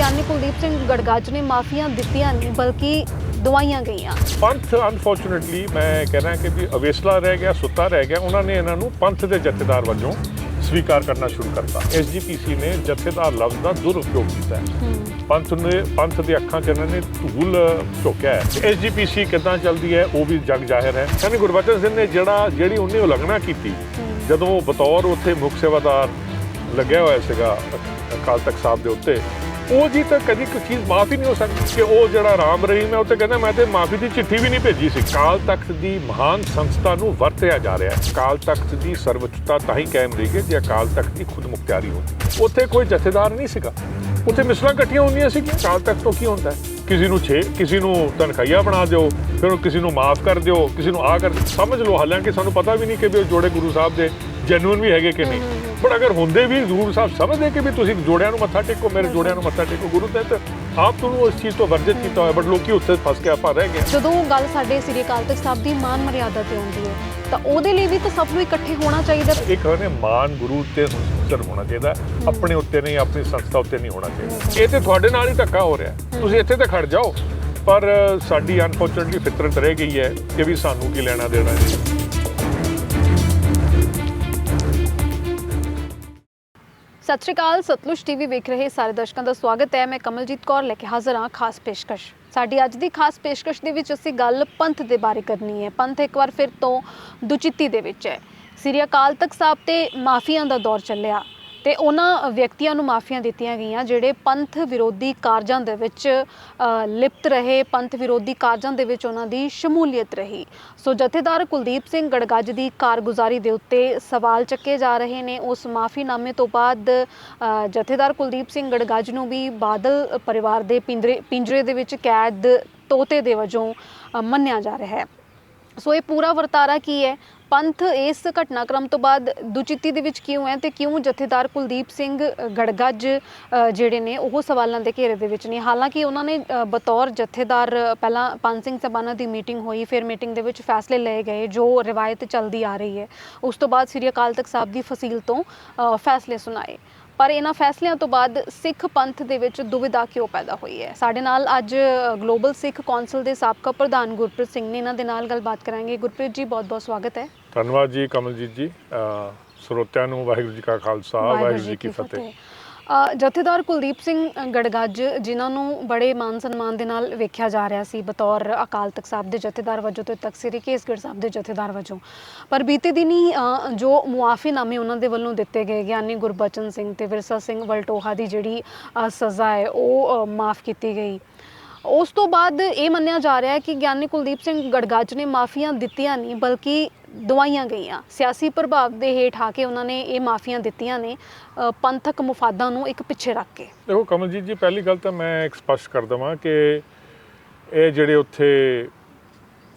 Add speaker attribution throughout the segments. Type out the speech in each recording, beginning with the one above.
Speaker 1: ਗਿਆਨੀ ਕੁਲਦੀਪ ਸਿੰਘ ਗੜਗੱਜ ਨੇ ਮਾਫੀਆਂ ਦਿੱਤੀਆਂ ਨਹੀਂ ਬਲਕਿ ਦਵਾਈਆਂ ਗਈਆਂ।
Speaker 2: ਪੰਥ ਅਨਫੋਰਚੂਨੇਟਲੀ ਮੈਂ ਕਹਿਣਾ ਕਿ ਵੀ ਅਵੇਸਲਾ ਰਹਿ ਗਿਆ ਸੁੱਤਾ ਰਹਿ ਗਿਆ ਉਹਨਾਂ ਨੇ ਇਹਨਾਂ ਨੂੰ ਪੰਥ ਦੇ ਜਥੇਦਾਰ ਵਜੋਂ ਸਵੀਕਾਰ ਕਰਨਾ ਸ਼ੁਰੂ ਕਰਤਾ। ਐਸਜੀਪੀਸੀ ਨੇ ਜਥੇਦਾਰ ਲਫ਼ਜ਼ ਦਾ ਦੁਰਉਪਯੋਗ ਕੀਤਾ ਹੈ। ਪੰਥ ਨੇ ਪੰਥ ਦੇ ਅੱਖਾਂ 'ਚ ਇਹਨਾਂ ਨੇ ਧੂਲ ਝੋਕਿਆ ਹੈ। ਐਸਜੀਪੀਸੀ ਕਿੱਦਾਂ ਚੱਲਦੀ ਹੈ ਉਹ ਵੀ ਜਗ ਜ਼ਾਹਿਰ ਹੈ। ਯਾਨੀ ਗੁਰਬਚਨ ਸਿੰਘ ਨੇ ਜਿਹੜਾ ਜਿਹੜੀ ਉਹਨੇ ਉਲੰਘਣਾ ਕੀਤੀ ਜਦੋਂ ਉਹ ਬਤੌਰ ਉੱਥੇ ਮੁੱਖ ਸੇਵਾਦਾਰ ਲੱਗਿਆ ਹੋਇਆ ਸੀਗਾ ਅਕਾਲ ਤਖਤ ਸਾਹਿਬ ਦੇ ਉੱਤੇ ਉਹ ਜੀ ਤਾਂ ਕਦੀ ਕੋਈ ਚੀਜ਼ ਮਾਫੀ ਨਹੀਂ ਹੋ ਸਕਦੀ ਕਿ ਉਹ ਜਿਹੜਾ ਰਾਮ ਰਹੀਮ ਹੈ, ਉਹ ਤੇ ਕਹਿੰਦਾ ਮੈਂ ਤੇ ਮਾਫੀ ਦੀ ਚਿੱਠੀ ਵੀ ਨਹੀਂ ਭੇਜੀ ਸੀ। ਅਕਾਲ ਤਖਤ ਦੀ ਮਹਾਨ ਸੰਸਥਾ ਨੂੰ ਵਰਤਿਆ ਜਾ ਰਿਹਾ ਹੈ। ਅਕਾਲ ਤਖਤ ਦੀ ਸਰਵਉੱਚਤਾ ਤਾਂ ਹੀ ਕਾਇਮ ਰਹੀ ਕਿ ਜੇ ਅਕਾਲ ਤਖਤ ਦੀ ਖੁਦਮੁਖਤਿਆਰੀ ਹੁੰਦੀ ਉੱਥੇ ਕੋਈ ਜਥੇਦਾਰ ਨਹੀਂ ਸੀਗਾ। ਉੱਥੇ ਮਿਸਲਾਂ ਇਕੱਠੀਆਂ ਹੁੰਦੀਆਂ ਸੀ ਕਿ ਅਕਾਲ ਤਖਤ ਤੋਂ ਕੀ ਹੁੰਦਾ ਕਿਸੇ ਨੂੰ ਛੇ, ਕਿਸੇ ਨੂੰ ਤਨਖਾਹੀਆ ਬਣਾ ਦਿਓ, ਫਿਰ ਉਹ ਕਿਸੇ ਨੂੰ ਮਾਫ ਕਰ ਦਿਓ, ਕਿਸੇ ਨੂੰ ਆ ਕਰ ਸਮਝ ਲਓ, ਹਾਲਾਂਕਿ ਸਾਨੂੰ ਪਤਾ ਵੀ ਨਹੀਂ ਕਿ ਵੀ ਉਹ ਜੋੜੇ ਗੁਰੂ ਸਾਹਿਬ ਦੇ ਜੈਨੂਇਨ ਵੀ ਹੈਗੇ ਕਿ ਨਹੀਂ। ਪਰ ਅਗਰ ਹੁੰਦੇ ਵੀ ਗੁਰੂ ਸਾਹਿਬ ਸਮਝਦੇ ਕਿ ਵੀ ਤੁਸੀਂ ਜੋੜਿਆਂ ਨੂੰ ਮੱਥਾ ਟੇਕੋ ਮੇਰੇ ਜੋੜਿਆਂ ਨੂੰ ਮੱਥਾ ਟੇਕੋ ਗੁਰੂ ਤੇ ਆਪ ਤੁਹਾਨੂੰ ਉਸ ਚੀਜ਼ ਤੋਂ ਵਰਜਿਤ ਕੀਤਾ ਹੋਇਆ ਬਟ ਲੋਕੀ ਉੱਥੇ ਫਸ ਕੇ ਆਪਾਂ ਰਹਿ ਗਏ।
Speaker 1: ਜਦੋਂ ਗੱਲ ਸਾਡੇ ਸ੍ਰੀ ਅਕਾਲ ਤਖਤ ਸਾਹਿਬ ਦੀ ਮਾਨ ਮਰਿਆਦਾ ਤੇ ਆਉਂਦੀ ਹੈ ਤਾਂ ਉਹਦੇ ਲਈ ਵੀ ਤਾਂ ਸਭ ਨੂੰ ਇਕੱਠੇ ਹੋਣਾ ਚਾਹੀਦਾ।
Speaker 2: ਇੱਕ ਹੋਣੇ ਮਾਨ ਗੁਰੂ ਤੇ ਸਿਰ ਹੋਣਾ ਚਾਹੀਦਾ ਆਪਣੇ ਉੱਤੇ ਨਹੀਂ ਆਪਣੀ ਸੰਸਥਾ ਉੱਤੇ ਨਹੀਂ ਹੋਣਾ ਚਾਹੀਦਾ। ਇਹ ਤੇ ਤੁਹਾਡੇ ਨਾਲ ਹੀ ਧੱਕਾ ਹੋ ਰਿਹਾ। ਤੁਸੀਂ ਇੱਥੇ ਤੇ ਖੜ ਜਾਓ ਪਰ ਸਾਡੀ ਅਨਫੋਰਚੂਨਟਲੀ ਫਿਤਰਤ ਰਹਿ ਗਈ ਹੈ ਕਿ ਵੀ ਸਾਨੂੰ ਕੀ ਲੈਣਾ ਦੇਣਾ ਹੈ।
Speaker 1: ਸਤਿ ਸ਼੍ਰੀ ਅਕਾਲ, ਸਤਲੁਜ ਟੀਵੀ ਵੇਖ ਰਹੇ ਸਾਰੇ ਦਰਸ਼ਕਾਂ ਦਾ ਸਵਾਗਤ ਹੈ। ਮੈਂ ਕਮਲਜੀਤ ਕੌਰ ਲੈ ਕੇ ਹਾਜ਼ਰ ਹਾਂ ਖਾਸ ਪੇਸ਼ਕਸ਼। ਸਾਡੀ ਅੱਜ ਦੀ ਖਾਸ ਪੇਸ਼ਕਸ਼ ਦੇ ਵਿੱਚ ਅਸੀਂ ਗੱਲ ਪੰਥ ਦੇ ਬਾਰੇ ਕਰਨੀ ਹੈ। ਪੰਥ ਇੱਕ ਵਾਰ ਫਿਰ ਤੋਂ ਦੁਚਿੱਤੀ ਦੇ ਵਿੱਚ ਹੈ। ਸ੍ਰੀ ਅਕਾਲ ਤਖਤ ਸਾਹਿਬ ਤੇ ਮਾਫੀਆਂ ਦਾ ਦੌਰ ਚੱਲਿਆ। ਤੇ ਉਹਨਾਂ ਵਿਅਕਤੀਆਂ ਨੂੰ ਮਾਫੀਆਂ ਦਿੱਤੀਆਂ ਗਈਆਂ ਜਿਹੜੇ ਪੰਥ ਵਿਰੋਧੀ ਕਾਰਜਾਂ ਦੇ ਵਿੱਚ ਅ, ਲਿਪਤ ਰਹੇ ਪੰਥ ਵਿਰੋਧੀ ਕਾਰਜਾਂ ਦੇ ਵਿੱਚ ਉਹਨਾਂ ਦੀ ਸ਼ਮੂਲੀਅਤ ਰਹੀ। ਸੋ ਜਥੇਦਾਰ ਕੁਲਦੀਪ ਸਿੰਘ ਗੜਗੱਜ ਦੀ ਕਾਰਗੁਜ਼ਾਰੀ ਦੇ ਉੱਤੇ ਸਵਾਲ ਚੱਕੇ ਜਾ ਰਹੇ ਨੇ। ਉਸ ਮਾਫੀਨਾਮੇ ਤੋਂ ਬਾਅਦ ਅ, ਜਥੇਦਾਰ ਕੁਲਦੀਪ ਸਿੰਘ ਗੜਗੱਜ ਨੂੰ ਵੀ ਬਾਦਲ ਪਰਿਵਾਰ ਦੇ ਪਿੰਜਰੇ ਪਿੰਜਰੇ ਦੇ ਵਿੱਚ ਕੈਦ ਤੋਤੇ ਦੇ ਵਜੋਂ ਅ, ਮੰਨਿਆ ਜਾ ਰਿਹਾ ਹੈ। ਸੋ ਇਹ ਪੂਰਾ ਵਰਤਾਰਾ ਕੀ ਹੈ? ਪੰਥ ਇਸ ਘਟਨਾਕ੍ਰਮ ਤੋਂ ਬਾਅਦ ਦੁਚਿੱਤੀ ਦੇ ਵਿੱਚ ਕਿਉਂ ਹੈ ਤੇ ਕਿਉਂ ਜਥੇਦਾਰ ਕੁਲਦੀਪ ਸਿੰਘ ਗੜਗੱਜ ਜਿਹੜੇ ਨੇ ਉਹ ਸਵਾਲਾਂ ਦੇ ਘੇਰੇ ਦੇ ਵਿੱਚ ਨੇ? ਹਾਲਾਂਕਿ ਉਹਨਾਂ ਨੇ ਬਤੌਰ ਜਥੇਦਾਰ ਪਹਿਲਾਂ ਪੰਜ ਸਿੰਘ ਸਭਾਨਾ ਦੀ ਮੀਟਿੰਗ ਹੋਈ, ਫਿਰ ਮੀਟਿੰਗ ਦੇ ਵਿੱਚ ਫੈਸਲੇ ਲਏ ਗਏ, ਜੋ ਰਿਵਾਇਤ ਚੱਲਦੀ ਆ ਰਹੀ ਹੈ। ਉਸ ਤੋਂ ਬਾਅਦ ਸ੍ਰੀ ਅਕਾਲ ਤਖਤ ਸਾਹਿਬ ਦੀ ਫਸੀਲ ਤੋਂ ਫੈਸਲੇ ਸੁਣਾਏ। ਪਰ ਇਹਨਾਂ ਫੈਸਲਿਆਂ ਤੋਂ ਬਾਅਦ ਸਿੱਖ ਪੰਥ ਦੇ ਵਿੱਚ ਦੁਵਿਧਾ ਕਿਉਂ ਪੈਦਾ ਹੋਈ ਹੈ? ਸਾਡੇ ਨਾਲ ਅੱਜ ਗਲੋਬਲ ਸਿੱਖ ਕੌਂਸਲ ਦੇ ਸਾਬਕਾ ਪ੍ਰਧਾਨ ਗੁਰਪ੍ਰੀਤ ਸਿੰਘ ਨੇ ਇਹਨਾਂ ਦੇ ਨਾਲ ਗੱਲਬਾਤ ਕਰਾਂਗੇ। ਗੁਰਪ੍ਰੀਤ ਜੀ ਬਹੁਤ ਬਹੁਤ ਸਵਾਗਤ ਹੈ।
Speaker 2: ਧੰਨਵਾਦ ਜੀ ਕਮਲਜੀਤ ਜੀ ਸਰੋਤਿਆਂ ਨੂੰ ਵਾਹਿਗੁਰੂ ਜੀ ਕਾ ਖਾਲਸਾ ਵਾਹਿਗੁਰੂ ਜੀ ਕੀ ਫਤਿਹ।
Speaker 1: ਜਥੇਦਾਰ ਕੁਲਦੀਪ ਸਿੰਘ ਗੜਗੱਜ ਜਿਨ੍ਹਾਂ ਨੂੰ ਬੜੇ ਮਾਨ ਸਨਮਾਨ ਦੇ ਨਾਲ ਵੇਖਿਆ ਜਾ ਰਿਹਾ ਸੀ ਬਤੌਰ ਅਕਾਲ ਤਖਤ ਸਾਹਿਬ ਦੇ ਜਥੇਦਾਰ ਵਜੋਂ ਤੇ ਤਖਤ ਸ੍ਰੀ ਕੇਸਗੜ੍ਹ ਸਾਹਿਬ ਦੇ ਜਥੇਦਾਰ ਵਜੋਂ। ਪਰ ਬੀਤੇ ਦਿਨੀ ਜੋ ਮੁਆਫੀਨਾਮੇ ਉਹਨਾਂ ਦੇ ਵੱਲੋਂ ਦਿੱਤੇ ਗਏ ਗਿਆਨੀ ਗੁਰਬਚਨ ਸਿੰਘ ਤੇ ਵਿਰਸਾ ਸਿੰਘ ਵਲਟੋਹਾ ਦੀ ਜਿਹੜੀ ਸਜ਼ਾ ਹੈ ਉਹ ਮਾਫ ਕੀਤੀ ਗਈ। ਉਸ ਤੋਂ ਬਾਅਦ ਇਹ ਮੰਨਿਆ ਜਾ ਰਿਹਾ ਹੈ ਕਿ ਗਿਆਨੀ ਕੁਲਦੀਪ ਸਿੰਘ ਗੜਗੱਜ ਨੇ ਮਾਫੀਆਂ ਦਿੱਤੀਆਂ ਨਹੀਂ ਬਲਕਿ ਦਵਾਈਆਂ ਗਈਆਂ। ਸਿਆਸੀ ਪ੍ਰਭਾਵ ਦੇ ਹੇਠ ਆ ਕੇ ਉਹਨਾਂ ਨੇ ਇਹ ਮਾਫੀਆਂ ਦਿੱਤੀਆਂ ਨੇ ਪੰਥਕ ਮੁਫਾਦਾਂ ਨੂੰ ਇੱਕ ਪਿੱਛੇ ਰੱਖ ਕੇ।
Speaker 2: ਦੇਖੋ ਕਮਲਜੀਤ ਜੀ ਪਹਿਲੀ ਗੱਲ ਤਾਂ ਮੈਂ ਇੱਕ ਸਪਸ਼ਟ ਕਰ ਦਵਾਂ ਕਿ ਇਹ ਜਿਹੜੇ ਉੱਥੇ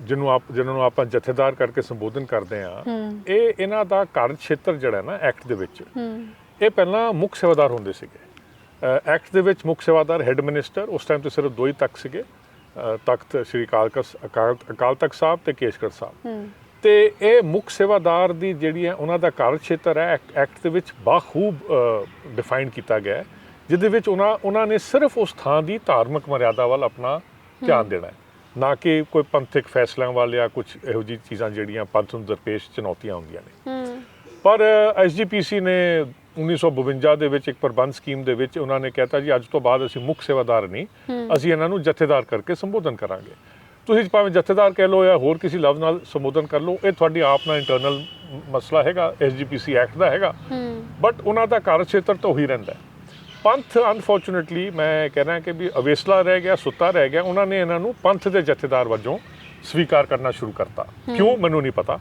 Speaker 2: ਜਿਹਨੂੰ ਆਪ ਜਿਹਨਾਂ ਨੂੰ ਆਪਾਂ ਜਥੇਦਾਰ ਕਰਕੇ ਸੰਬੋਧਨ ਕਰਦੇ ਆ ਇਹ ਇਹਨਾਂ ਦਾ ਕਾਰਜ ਖੇਤਰ ਜਿਹੜਾ ਨਾ ਐਕਟ ਦੇ ਵਿੱਚ ਇਹ ਪਹਿਲਾਂ ਮੁੱਖ ਸੇਵਾਦਾਰ ਹੁੰਦੇ ਸੀਗੇ। ਐਕਟ ਦੇ ਵਿੱਚ ਮੁੱਖ ਸੇਵਾਦਾਰ ਹੈੱਡ ਮਿਨਿਸਟਰ ਉਸ ਟਾਈਮ ਤੇ ਸਿਰਫ ਦੋ ਹੀ ਤੱਕ ਸੀਗੇ ਤਖਤ ਸ੍ਰੀ ਅਕਾਲ ਅਕਾਲ ਤਖਤ ਸਾਹਿਬ ਤੇ ਕੇਸ਼ਗੜ੍ਹ ਸਾਹਿਬ। ਤੇ ਇਹ ਮੁੱਖ ਸੇਵਾਦਾਰ ਦੀ ਜਿਹੜੀ ਹੈ ਉਹਨਾਂ ਦਾ ਕਾਰਜ ਖੇਤਰ ਹੈ ਐਕਟ ਦੇ ਵਿੱਚ ਬਾਖੂਬ ਡਿਫਾਈਨ ਕੀਤਾ ਗਿਆ ਹੈ ਜਿਹਦੇ ਵਿੱਚ ਉਹਨਾਂ ਉਹਨਾਂ ਨੇ ਸਿਰਫ ਉਸ ਥਾਂ ਦੀ ਧਾਰਮਿਕ ਮਰਿਆਦਾ ਵੱਲ ਆਪਣਾ ਧਿਆਨ ਦੇਣਾ ਹੈ। ਨਾ ਕਿ ਕੋਈ ਪੰਥਕ ਫੈਸਲਿਆਂ ਵੱਲ ਜਾਂ ਕੁਝ ਇਹੋ ਜਿਹੀ ਚੀਜ਼ਾਂ ਜਿਹੜੀਆਂ ਪੰਥ ਨੂੰ ਦਰਪੇਸ਼ ਚੁਣੌਤੀਆਂ ਹੁੰਦੀਆਂ ਨੇ। ਪਰ ਐਸਜੀਪੀਸੀ ਨੇ 1952 ਦੇ ਵਿੱਚ ਇੱਕ ਪ੍ਰਬੰਧ ਸਕੀਮ ਦੇ ਵਿੱਚ ਉਹਨਾਂ ਨੇ ਕਹਿਤਾ ਜੀ ਅੱਜ ਤੋਂ ਬਾਅਦ ਅਸੀਂ ਮੁੱਖ ਸੇਵਾਦਾਰ ਨਹੀਂ ਅਸੀਂ ਇਹਨਾਂ ਨੂੰ ਜਥੇਦਾਰ ਕਰਕੇ ਸੰਬੋਧਨ ਕਰਾਂਗੇ। ਤੁਸੀਂ ਭਾਵੇਂ ਜਥੇਦਾਰ ਕਹਿ ਲਓ ਜਾਂ ਹੋਰ ਕਿਸੇ ਲਫ਼ਜ਼ ਨਾਲ ਸੰਬੋਧਨ ਕਰ ਲਓ ਇਹ ਤੁਹਾਡੀ ਆਪਣਾ ਇੰਟਰਨਲ ਮਸਲਾ ਹੈਗਾ ਐਸਜੀਪੀਸੀ ਐਕਟ ਦਾ ਹੈਗਾ। ਬਟ ਉਹਨਾਂ ਦਾ ਕਾਰਜ ਖੇਤਰ ਤਾਂ ਉਹੀ ਰਹਿੰਦਾ। ਪੰਥ ਅਨਫੋਰਚੂਨੇਟਲੀ ਮੈਂ ਕਹਿਣਾ ਕਿ ਵੀ ਅਵੇਸਲਾ ਰਹਿ ਗਿਆ ਸੁੱਤਾ ਰਹਿ ਗਿਆ ਉਹਨਾਂ ਨੇ ਇਹਨਾਂ ਨੂੰ ਪੰਥ ਦੇ ਜਥੇਦਾਰ ਵਜੋਂ ਸਵੀਕਾਰ ਕਰਨਾ ਸ਼ੁਰੂ ਕਰਤਾ। ਕਿਉਂ? ਮੈਨੂੰ ਨਹੀਂ ਪਤਾ।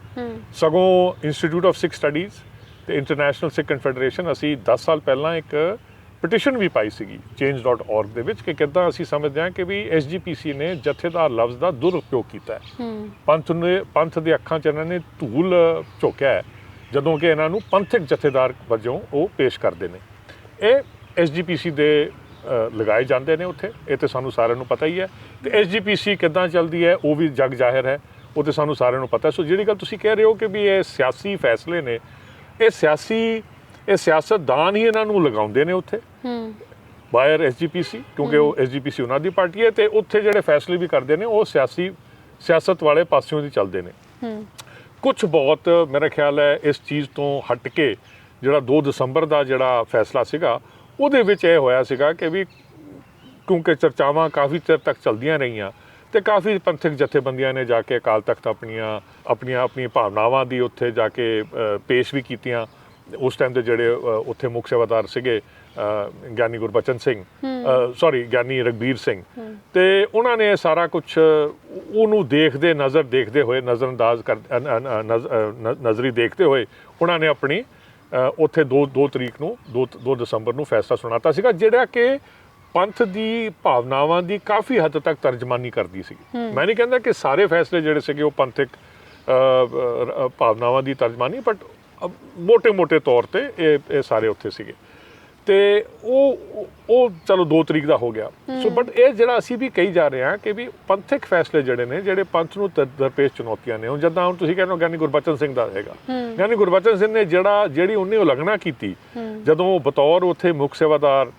Speaker 2: ਸਗੋਂ ਇੰਸਟੀਚਿਊਟ ਆਫ ਸਿੱਖ ਸਟੱਡੀਜ਼ ਤੇ ਇੰਟਰਨੈਸ਼ਨਲ ਸਿੱਖ ਕਨਫੈਡਰੇਸ਼ਨ ਅਸੀਂ 10 ਸਾਲ ਪਹਿਲਾਂ ਇੱਕ ਪਟੀਸ਼ਨ ਵੀ ਪਾਈ ਸੀਗੀ change.org ਦੇ ਵਿੱਚ ਕਿ ਕਿੱਦਾਂ ਅਸੀਂ ਸਮਝਦੇ ਹਾਂ ਕਿ ਵੀ ਐਸਜੀਪੀਸੀ ਨੇ ਜਥੇਦਾਰ ਲਫ਼ਜ਼ ਦਾ ਦੁਰਉਪਯੋਗ ਕੀਤਾ ਹੈ। ਪੰਥ ਨੇ ਪੰਥ ਦੇ ਅੱਖਾਂ 'ਚ ਇਹਨਾਂ ਨੇ ਧੂਲ ਝੋਕਿਆ ਹੈ ਜਦੋਂ ਕਿ ਇਹਨਾਂ ਨੂੰ ਪੰਥਕ ਜਥੇਦਾਰ ਵਜੋਂ ਉਹ ਪੇਸ਼ ਕਰਦੇ ਨੇ। ਇਹ ਐਸਜੀਪੀਸੀ ਦੇ ਲਗਾਏ ਜਾਂਦੇ ਨੇ ਉੱਥੇ ਇਹ ਤੇ ਸਾਨੂੰ ਸਾਰਿਆਂ ਨੂੰ ਪਤਾ ਹੀ ਹੈ। ਤੇ ਐਸਜੀਪੀਸੀ ਕਿੱਦਾਂ ਚੱਲਦੀ ਹੈ ਉਹ ਵੀ ਜਗ ਜ਼ਾਹਿਰ ਹੈ ਉਹ ਤੇ ਸਾਨੂੰ ਸਾਰਿਆਂ ਨੂੰ ਪਤਾ ਸੋ ਜਿਹੜੀ ਗੱਲ ਤੁਸੀਂ ਕਹਿ ਰਹੇ ਹੋ ਕਿ ਵੀ ਇਹ ਸਿਆਸੀ ਫੈਸਲੇ ਨੇ ਇਹ ਸਿਆਸੀ ਇਹ ਸਿਆਸਤਦਾਨ ਹੀ ਇਹਨਾਂ ਨੂੰ ਲਗਾਉਂਦੇ ਨੇ ਉੱਥੇ।
Speaker 1: ਹੂੰ।
Speaker 2: ਬਾਇਰ ਐਸਜੀਪੀਸੀ ਕਿਉਂਕਿ ਉਹ ਐਸਜੀਪੀਸੀ ਉਹਨਾਂ ਦੀ ਪਾਰਟੀ ਹੈ ਤੇ ਉੱਥੇ ਜਿਹੜੇ ਫੈਸਲੇ ਵੀ ਕਰਦੇ ਨੇ ਉਹ ਸਿਆਸੀ ਸਿਆਸਤ ਵਾਲੇ ਪਾਸਿਓਂ ਦੀ ਚੱਲਦੇ ਨੇ।
Speaker 1: ਹੂੰ।
Speaker 2: ਕੁਝ ਬਹੁਤ ਮੇਰਾ ਖਿਆਲ ਹੈ ਇਸ ਚੀਜ਼ ਤੋਂ ਹਟ ਕੇ ਜਿਹੜਾ 2 ਦਸੰਬਰ ਦਾ ਜਿਹੜਾ ਫੈਸਲਾ ਸੀਗਾ ਉਹਦੇ ਵਿੱਚ ਇਹ ਹੋਇਆ ਸੀਗਾ ਕਿ ਵੀ ਕਿਉਂਕਿ ਚਰਚਾਵਾਂ ਕਾਫੀ ਚਿਰ ਤੱਕ ਚੱਲਦੀਆਂ ਰਹੀਆਂ ਤੇ ਕਾਫੀ ਪੰਥਕ ਜਥੇਬੰਦੀਆਂ ਨੇ ਜਾ ਕੇ ਅਕਾਲ ਤਖਤ ਆਪਣੀਆਂ ਆਪਣੀਆਂ ਆਪਣੀਆਂ ਭਾਵਨਾਵਾਂ ਦੀ ਉੱਥੇ ਜਾ ਕੇ ਪੇਸ਼ ਵੀ ਕੀਤੀਆਂ। ਉਸ ਟਾਈਮ ਦੇ ਜਿਹੜੇ ਉੱਥੇ ਮੁੱਖ ਸੇਵਾਦਾਰ ਸੀਗੇ ਗਿਆਨੀ ਗੁਰਬਚਨ ਸਿੰਘ ਸੌਰੀ ਗਿਆਨੀ ਰਗਬੀਰ ਸਿੰਘ। ਤੇ ਉਹਨਾਂ ਨੇ ਸਾਰਾ ਕੁਝ ਉਹਨੂੰ ਦੇਖਦੇ ਨਜ਼ਰ ਦੇਖਦੇ ਹੋਏ ਨਜ਼ਰਅੰਦਾਜ਼ ਕਰ ਨਜ਼ਰੀ ਦੇਖਦੇ ਹੋਏ ਉਹਨਾਂ ਨੇ ਆਪਣੀ ਉੱਥੇ 2 2 ਤਰੀਕ ਨੂੰ 2 2 ਦਸੰਬਰ ਨੂੰ ਫੈਸਲਾ ਸੁਣਾਤਾ ਸੀਗਾ ਜਿਹੜਾ ਕਿ ਪੰਥ ਦੀ ਭਾਵਨਾਵਾਂ ਦੀ ਕਾਫੀ ਹੱਦ ਤੱਕ ਤਰਜਮਾਨੀ ਕਰਦੀ ਸੀ ਮੈਂ ਨਹੀਂ ਕਹਿੰਦਾ ਕਿ ਸਾਰੇ ਫੈਸਲੇ ਜਿਹੜੇ ਸੀਗੇ ਉਹ ਪੰਥਕ ਭਾਵਨਾਵਾਂ ਦੀ ਤਰਜਮਾਨੀ ਬਟ ਮੋਟੇ ਮੋਟੇ ਤੌਰ ਤੇ ਇਹ ਇਹ ਸਾਰੇ ਉੱਥੇ ਸੀਗੇ। ਤੇ ਉਹ ਉਹ ਚਲੋ ਦੋ ਤਰੀਕ ਦਾ ਹੋ ਗਿਆ। ਸੋ ਬਟ ਇਹ ਜਿਹੜਾ ਅਸੀਂ ਵੀ ਕਹੀ ਜਾ ਰਹੇ ਹਾਂ ਕਿ ਵੀ ਪੰਥਿਕ ਫੈਸਲੇ ਜਿਹੜੇ ਨੇ ਜਿਹੜੇ ਪੰਥ ਨੂੰ ਦਰਪੇਸ਼ ਚੁਣੌਤੀਆਂ ਨੇ ਹੁਣ ਜਦਾਂ ਹੁਣ ਤੁਸੀਂ ਕਹਿੰਦੇ ਹੋ ਗਿਆਨੀ ਗੁਰਬਚਨ ਸਿੰਘ ਦਾ ਹੈਗਾ। ਗਿਆਨੀ ਗੁਰਬਚਨ ਸਿੰਘ ਨੇ ਜਿਹੜਾ ਜਿਹੜੀ ਉਹਨੇ ਉਲੰਘਣਾ ਕੀਤੀ ਜਦੋਂ ਉਹ ਬਤੌਰ ਉੱਥੇ ਮੁਖ ਸੇਵਾਦਾਰ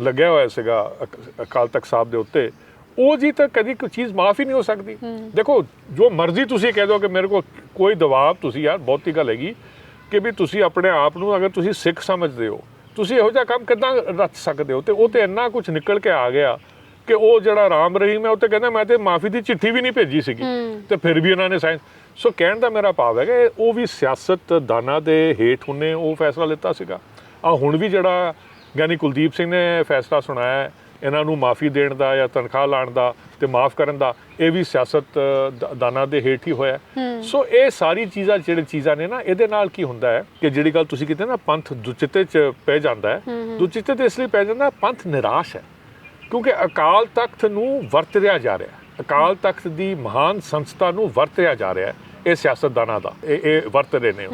Speaker 2: ਲੱਗਿਆ ਹੋਇਆ ਸੀਗਾ ਅਕਾਲ ਤਖਤ ਸਾਹਿਬ ਦੇ ਉੱਤੇ ਉਹ ਜੀ ਤਾਂ ਕਦੀ ਕੋਈ ਚੀਜ਼ ਮਾਫ ਹੀ ਨਹੀਂ ਹੋ ਸਕਦੀ। ਦੇਖੋ ਜੋ ਮਰਜ਼ੀ ਤੁਸੀਂ ਕਹਿ ਦਿਓ ਕਿ ਮੇਰੇ ਕੋਲ ਕੋਈ ਦਬਾਅ ਤੁਸੀਂ ਯਾਰ ਬਹੁਤੀ ਗੱਲ ਹੈਗੀ। ਕਿ ਵੀ ਤੁਸੀਂ ਆਪਣੇ ਆਪ ਨੂੰ ਅਗਰ ਤੁਸੀਂ ਸਿੱਖ ਸਮਝਦੇ ਹੋ ਤੁਸੀਂ ਇਹੋ ਜਿਹਾ ਕੰਮ ਕਿਦਾਂ ਰਚ ਸਕਦੇ ਹੋ? ਤੇ ਉਹ ਤੇ ਇੰਨਾ ਕੁਝ ਨਿਕਲ ਕੇ ਆ ਗਿਆ ਕਿ ਉਹ ਜਿਹੜਾ ਰਾਮ ਰਹੀਮ ਹੈ ਉਹ ਤੇ ਕਹਿੰਦਾ ਮੈਂ ਤੇ ਮਾਫੀ ਦੀ ਚਿੱਠੀ ਵੀ ਨਹੀਂ ਭੇਜੀ ਸੀਗੀ। ਤੇ ਫਿਰ ਵੀ ਉਹਨਾਂ ਨੇ ਸਾਇੰਸ ਸੋ ਕਹਿਣ ਦਾ ਮੇਰਾ ਭਾਵ ਹੈ ਕਿ ਉਹ ਵੀ ਸਿਆਸਤ ਦਾਨਾ ਦੇ ਹੇਠ ਉਹਨੇ ਉਹ ਫੈਸਲਾ ਲਿੱਤਾ ਸੀਗਾ। ਆ ਹੁਣ ਵੀ ਜਿਹੜਾ ਗਿਆਨੀ ਕੁਲਦੀਪ ਸਿੰਘ ਨੇ ਫੈਸਲਾ ਸੁਣਾਇਆ ਇਹਨਾਂ ਨੂੰ ਮਾਫੀ ਦੇਣ ਦਾ ਜਾਂ ਤਨਖਾਹ ਲਾਣ ਦਾ ਤੇ ਮਾਫ ਕਰਨ ਦਾ ਇਹ ਵੀ ਸਿਆਸਤ ਦਾਨਾ ਦੇ ਹੇਠ ਹੀ ਹੋਇਆ। ਸੋ ਇਹ ਸਾਰੀ ਚੀਜ਼ਾਂ ਜਿਹੜੇ ਚੀਜ਼ਾਂ ਨੇ ਨਾ ਇਹਦੇ ਨਾਲ ਕੀ ਹੁੰਦਾ ਹੈ ਕਿ ਜਿਹੜੀ ਗੱਲ ਤੁਸੀਂ ਕੀਤੀ ਨਾ ਪੰਥ ਦੁਚਿੱਤੇ ਚ ਪੈ ਜਾਂਦਾ ਹੈ। ਦੁਚਿੱਤੇ ਤੇ ਇਸ ਲਈ ਪੈ ਜਾਂਦਾ ਪੰਥ ਨਿਰਾਸ਼ ਹੈ। ਕਿਉਂਕਿ ਅਕਾਲ ਤਖਤ ਨੂੰ ਵਰਤਿਆ ਜਾ ਰਿਹਾ ਅਕਾਲ ਤਖਤ ਦੀ ਮਹਾਨ ਸੰਸਥਾ ਨੂੰ ਵਰਤਿਆ ਜਾ ਰਿਹਾ ਹੈ ਇਹ ਸਿਆਸਤਦਾਨਾਂ ਦਾ ਇਹ ਇਹ ਵਰਤ ਰਹੇ ਨੇ।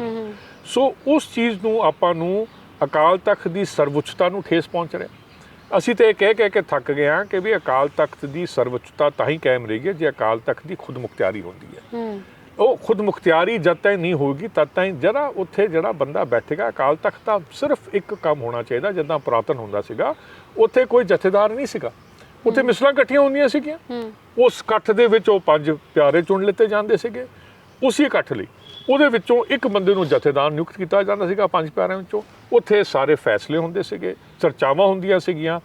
Speaker 2: ਸੋ ਉਸ ਚੀਜ਼ ਨੂੰ ਆਪਾਂ ਨੂੰ ਅਕਾਲ ਤਖਤ ਦੀ ਸਰਵਉੱਚਤਾ ਨੂੰ ਠੇਸ ਪਹੁੰਚ ਰਿਹਾ ਅਸੀਂ ਤੇ ਇਹ ਕਹਿ ਕਹਿ ਕੇ ਥੱਕ ਗਏ ਹਾਂ ਕਿ ਵੀ ਅਕਾਲ ਤਖਤ ਦੀ ਸਰਵਉੱਚਤਾ ਤਾਂ ਹੀ ਕਾਇਮ ਰਹੇਗੀ ਹੈ ਜੇ ਅਕਾਲ ਤਖਤ ਦੀ ਖੁਦ ਮੁਖਤਿਆਰੀ ਹੁੰਦੀ ਹੈ।
Speaker 1: ਹੂੰ।
Speaker 2: ਉਹ ਖੁਦ ਮੁਖਤਿਆਰੀ ਜਦ ਤੱਕ ਨਹੀਂ ਹੋਊਗੀ ਤਦ ਤੱਕ ਜਰਾ ਉੱਥੇ ਜਿਹੜਾ ਬੰਦਾ ਬੈਠੇਗਾ ਅਕਾਲ ਤਖਤ ਦਾ ਸਿਰਫ ਇੱਕ ਕੰਮ ਹੋਣਾ ਚਾਹੀਦਾ ਜਿੱਦਾਂ ਪੁਰਾਤਨ ਹੁੰਦਾ ਸੀਗਾ ਉੱਥੇ ਕੋਈ ਜਥੇਦਾਰ ਨਹੀਂ ਸੀਗਾ। ਉੱਥੇ ਮਿਸਲਾਂ ਇਕੱਠੀਆਂ ਹੁੰਦੀਆਂ ਸੀਗੀਆਂ। ਉਸ ਇਕੱਠ ਦੇ ਵਿੱਚ ਉਹ ਪੰਜ ਪਿਆਰੇ ਚੁਣ ਲਿੱਤੇ ਜਾਂਦੇ ਸੀਗੇ। ਉਸੇ ਇਕੱਠ ਲਈ। ਉਹਦੇ ਵਿੱਚੋਂ ਇੱਕ ਬੰਦੇ ਨੂੰ ਜਥੇਦਾਰ ਨਿਯੁਕਤ ਕੀਤਾ ਜਾਂਦਾ ਸੀਗਾ ਪੰਜ ਪਿਆਰਿਆਂ ਵਿੱਚੋਂ। ਉੱਥੇ ਸਾਰੇ ਫੈਸਲੇ ਹੁੰਦੇ ਸੀਗੇ ਚਰਚਾਵਾਂ ਹੁੰਦੀਆਂ ਸੀਗੀਆਂ।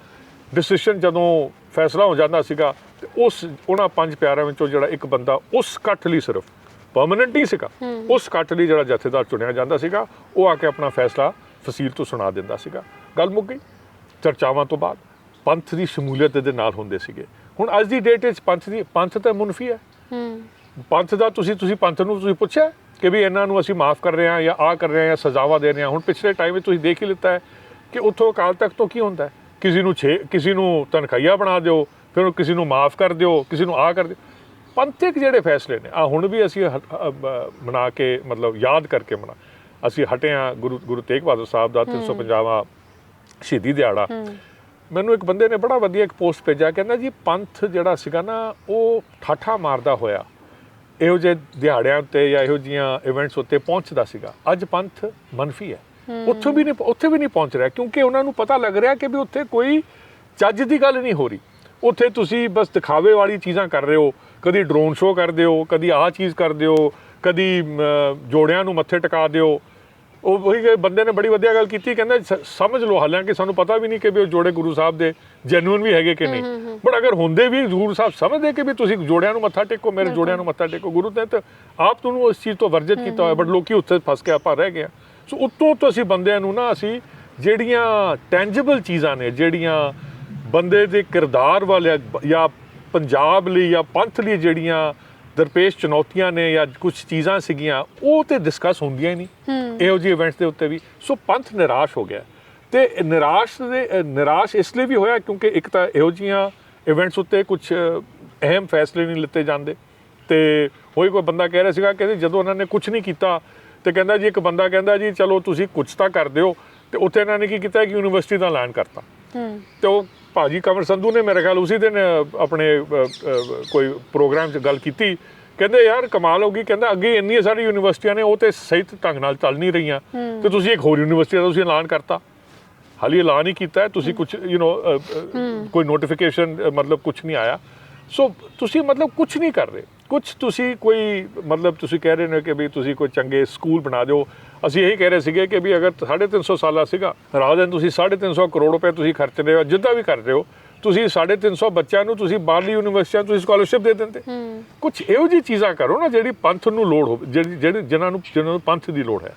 Speaker 2: ਡਿਸੀਜਨ ਜਦੋਂ ਫੈਸਲਾ ਹੋ ਜਾਂਦਾ ਸੀਗਾ ਤੇ ਉਸ ਉਹਨਾਂ ਪੰਜ ਪਿਆਰਿਆਂ ਵਿੱਚੋਂ ਜਿਹੜਾ ਇੱਕ ਬੰਦਾ ਉਸ ਇਕੱਠ ਲਈ ਸਿਰਫ ਪਰਮਨੈਂਟ ਨਹੀਂ ਸੀਗਾ। ਉਸ ਇਕੱਠ ਲਈ ਜਿਹੜਾ ਜਥੇਦਾਰ ਚੁਣਿਆ ਜਾਂਦਾ ਸੀਗਾ ਉਹ ਆ ਕੇ ਆਪਣਾ ਫੈਸਲਾ ਫਸੀਲ ਤੋਂ ਸੁਣਾ ਦਿੰਦਾ ਸੀਗਾ। ਗੱਲ ਮੁੱਕ ਗਈ। ਚਰਚਾਵਾਂ ਤੋਂ ਬਾਅਦ ਪੰਥ ਦੀ ਸ਼ਮੂਲੀਅਤ ਦੇ ਨਾਲ ਹੁੰਦੇ ਸੀਗੇ। ਹੁਣ ਅੱਜ ਦੀ ਡੇਟ ਵਿੱਚ ਪੰਥ ਦੀ ਪੰਥ ਤਾਂ ਮੁਨਫੀ ਹੈ।
Speaker 1: ਹੂੰ।
Speaker 2: ਪੰਥ ਦਾ ਤੁਸੀਂ ਤੁਸੀਂ ਪੰਥ ਨੂੰ ਤੁਸੀਂ ਪੁੱਛਿਆ? ਕਿ ਵੀ ਇਹਨਾਂ ਨੂੰ ਅਸੀਂ ਮਾਫ ਕਰ ਰਹੇ ਹਾਂ ਜਾਂ ਆ ਕਰ ਰਹੇ ਹਾਂ ਜਾਂ ਸਜ਼ਾਵਾਂ ਦੇ ਰਹੇ ਹਾਂ। ਹੁਣ ਪਿਛਲੇ ਟਾਈਮ ਵਿੱਚ ਤੁਸੀਂ ਦੇਖ ਹੀ ਲਿੱਤਾ ਹੈ ਕਿ ਉੱਥੋਂ ਅਕਾਲ ਤਖਤ ਤੋਂ ਕੀ ਹੁੰਦਾ ਕਿਸੇ ਨੂੰ ਛੇ ਕਿਸੇ ਨੂੰ ਤਨਖਾਹੀਆ ਬਣਾ ਦਿਓ ਫਿਰ ਉਹ ਕਿਸੇ ਨੂੰ ਮਾਫ ਕਰ ਦਿਓ ਕਿਸੇ ਨੂੰ ਆ ਕਰ ਦਿਓ। ਪੰਥਕ ਜਿਹੜੇ ਫੈਸਲੇ ਨੇ ਆ ਹੁਣ ਵੀ ਅਸੀਂ ਹ- ਅ- ਬ- ਮਨਾ ਕੇ ਮਤਲਬ ਯਾਦ ਕਰਕੇ ਮਨਾ ਅਸੀਂ ਹਟੇ ਹਾਂ ਗੁਰੂ ਗੁਰੂ ਤੇਗ ਬਹਾਦਰ ਸਾਹਿਬ ਦਾ 350ਵਾਂ ਸ਼ਹੀਦੀ ਦਿਹਾੜਾ। ਮੈਨੂੰ ਇੱਕ ਬੰਦੇ ਨੇ ਬੜਾ ਵਧੀਆ ਇੱਕ ਪੋਸਟ ਭੇਜਿਆ ਕਹਿੰਦਾ ਜੀ ਪੰਥ ਜਿਹੜਾ ਸੀਗਾ ਨਾ ਉਹ ਠਾਠਾ ਮਾਰਦਾ ਹੋਇਆ। ਇਹੋ ਜਿਹੇ ਦਿਹਾੜਿਆਂ ਉੱਤੇ ਜਾਂ ਇਹੋ ਜੀਆਂ ਇਵੈਂਟਸ ਉੱਤੇ ਪਹੁੰਚਦਾ ਸੀਗਾ। ਅੱਜ ਪੰਥ ਮਨਫੀ ਹੈ। ਉੱਥੇ ਵੀ ਨਹੀਂ ਉੱਥੇ ਵੀ ਨਹੀਂ ਪਹੁੰਚ ਰਿਹਾ ਕਿਉਂਕਿ ਉਹਨਾਂ ਨੂੰ ਪਤਾ ਲੱਗ ਰਿਹਾ ਕਿ ਵੀ ਉੱਥੇ ਕੋਈ ਚੱਜ ਦੀ ਗੱਲ ਨਹੀਂ ਹੋ ਰਹੀ। ਉੱਥੇ ਤੁਸੀਂ ਬਸ ਦਿਖਾਵੇ ਵਾਲੀ ਚੀਜ਼ਾਂ ਕਰ ਰਹੇ ਹੋ। ਕਦੀ ਡਰੋਨ ਸ਼ੋਅ ਕਰਦੇ ਹੋ ਕਦੀ ਆਹ ਚੀਜ਼ ਕਰਦੇ ਹੋ ਕਦੀ ਜੋੜਿਆਂ ਨੂੰ ਮੱਥੇ ਟਿਕਾ ਦਿਓ। ਉਹ ਉਹੀ ਬੰਦੇ ਨੇ ਬੜੀ ਵਧੀਆ ਗੱਲ ਕੀਤੀ ਕਹਿੰਦਾ ਸਮਝ ਲਓ ਹਾਲਾਂਕਿ ਸਾਨੂੰ ਪਤਾ ਵੀ ਨਹੀਂ ਕਿ ਵੀ ਉਹ ਜੋੜੇ ਗੁਰੂ ਸਾਹਿਬ ਦੇ ਜੈਨੂਇਨ ਵੀ ਹੈਗੇ ਕਿ ਨਹੀਂ। ਬਟ ਅਗਰ ਹੁੰਦੇ ਵੀ ਗੁਰੂ ਸਾਹਿਬ ਸਮਝਦੇ ਕਿ ਵੀ ਤੁਸੀਂ ਜੋੜਿਆਂ ਨੂੰ ਮੱਥਾ ਟੇਕੋ ਮੇਰੇ ਜੋੜਿਆਂ ਨੂੰ ਮੱਥਾ ਟੇਕੋ ਗੁਰੂ ਤਾਂ ਆਪ ਤੁਹਾਨੂੰ ਇਸ ਚੀਜ਼ ਤੋਂ ਵਰਜਿਤ ਕੀਤਾ ਹੋਇਆ ਬਟ ਲੋਕੀ ਉੱਥੇ ਫਸ ਕੇ ਆਪਾਂ ਰਹਿ ਗਏ। ਸੋ ਉੱਤੋਂ ਤੋਂ ਅਸੀਂ ਬੰਦਿਆਂ ਨੂੰ ਨਾ ਅਸੀਂ ਜਿਹੜੀਆਂ ਟੈਂਜੀਬਲ ਚੀਜ਼ਾਂ ਨੇ ਜਿਹੜੀਆਂ ਬੰਦੇ ਦੇ ਕਿਰਦਾਰ ਵਾਲੇ ਜਾਂ ਪੰਜਾਬ ਲਈ ਜਾਂ ਪੰਥ ਲਈ ਜਿਹੜੀਆਂ ਦਰਪੇਸ਼ ਚੁਣੌਤੀਆਂ ਨੇ ਜਾਂ ਕੁਝ ਚੀਜ਼ਾਂ ਸੀਗੀਆਂ ਉਹ ਤੇ ਡਿਸਕਸ ਹੁੰਦੀਆਂ ਹੀ ਨਹੀਂ। ਇਹੋ ਜਿਹੇ ਇਵੈਂਟਸ ਦੇ ਉੱਤੇ ਵੀ। ਸੋ ਪੰਥ ਨਿਰਾਸ਼ ਹੋ ਗਿਆ। ਤੇ ਨਿਰਾਸ਼ ਦੇ ਨਿਰਾਸ਼ ਇਸ ਲਈ ਵੀ ਹੋਇਆ ਕਿਉਂਕਿ ਇੱਕ ਤਾਂ ਇਹੋ ਜਿਹੀਆਂ ਇਵੈਂਟਸ ਉੱਤੇ ਕੁਝ ਅਹਿਮ ਫੈਸਲੇ ਨਹੀਂ ਲਿੱਤੇ ਜਾਂਦੇ। ਤੇ ਹੋਈ ਕੋਈ ਬੰਦਾ ਕਹਿ ਰਿਹਾ ਸੀਗਾ ਕਿ ਜਦੋਂ ਉਹਨਾਂ ਨੇ ਕੁਝ ਨਹੀਂ ਕੀਤਾ ਤੇ ਕਹਿੰਦਾ ਜੀ ਇੱਕ ਬੰਦਾ ਕਹਿੰਦਾ ਜੀ ਚਲੋ ਤੁਸੀਂ ਕੁਝ ਤਾਂ ਕਰ ਦਿਓ। ਤੇ ਉੱਥੇ ਇਹਨਾਂ ਨੇ ਕੀ ਕੀਤਾ ਕਿ ਯੂਨੀਵਰਸਿਟੀ ਦਾ ਐਲਾਨ ਕਰਤਾ।
Speaker 1: ਹੂੰ।
Speaker 2: ਤੇ ਉਹ ਭਾਜੀ ਕਮਰ ਸੰਧੂ ਨੇ ਮੇਰੇ ਖਿਆਲ ਉਸੇ ਦਿਨ ਆਪਣੇ ਕੋਈ ਪ੍ਰੋਗਰਾਮ 'ਚ ਗੱਲ ਕੀਤੀ। ਕਹਿੰਦੇ ਯਾਰ ਕਮਾਲ ਹੋ ਗਈ। ਕਹਿੰਦਾ ਅੱਗੇ ਇੰਨੀਆਂ ਸਾਰੀ ਯੂਨੀਵਰਸਿਟੀਆਂ ਨੇ ਉਹ ਤੇ ਸਹੀ ਢੰਗ ਨਾਲ ਚੱਲ ਨਹੀਂ ਰਹੀਆਂ। ਤੇ ਤੁਸੀਂ ਇੱਕ ਹੋਰ ਯੂਨੀਵਰਸਿਟੀ ਦਾ ਤੁਸੀਂ ਐਲਾਨ ਕਰਤਾ। ਹਾਲੀ ਐਲਾਨ ਹੀ ਕੀਤਾ ਤੁਸੀਂ ਕੁਝ ਯੂ نو ਕੋਈ ਨੋਟੀਫਿਕੇਸ਼ਨ ਮਤਲਬ ਕੁਝ ਨਹੀਂ ਆਇਆ। ਸੋ ਤੁਸੀਂ ਮਤਲਬ ਕੁਝ ਨਹੀਂ ਕਰ ਰਹੇ। ਕੁਝ ਤੁਸੀਂ ਕੋਈ ਮਤਲਬ ਤੁਸੀਂ ਕਹਿ ਰਹੇ ਨੇ ਕਿ ਵੀ ਤੁਸੀਂ ਕੋਈ ਚੰਗੇ ਸਕੂਲ ਬਣਾ ਦਿਓ। ਅਸੀਂ ਇਹੀ ਕਹਿ ਰਹੇ ਸੀਗੇ ਕਿ ਵੀ ਅਗਰ 350 ਸਾਲਾ ਸੀਗਾ ਰਾਹ ਦਿਨ ਤੁਸੀਂ 350 ਕਰੋੜ ਰੁਪਏ ਤੁਸੀਂ ਖਰਚ ਰਹੇ ਹੋ ਜਿੱਦਾਂ ਵੀ ਕਰ ਰਹੇ ਹੋ ਤੁਸੀਂ 350 ਬੱਚਿਆਂ ਨੂੰ ਤੁਸੀਂ ਬਾਹਰਲੀ ਯੂਨੀਵਰਸਿਟੀਆਂ ਤੁਸੀਂ ਸਕਾਲਰਸ਼ਿਪ ਦੇ ਦਿੰਦੇ। ਕੁਝ ਇਹੋ ਜਿਹੀ ਚੀਜ਼ਾਂ ਕਰੋ ਨਾ ਜਿਹੜੀ ਪੰਥ ਨੂੰ ਲੋੜ ਹੋਵੇ ਜਿਹੜੀ ਜਿਹੜੀ ਜਿਨ੍ਹਾਂ ਨੂੰ ਜਿਨ੍ਹਾਂ ਨੂੰ ਪੰਥ ਦੀ ਲੋੜ ਹੈ।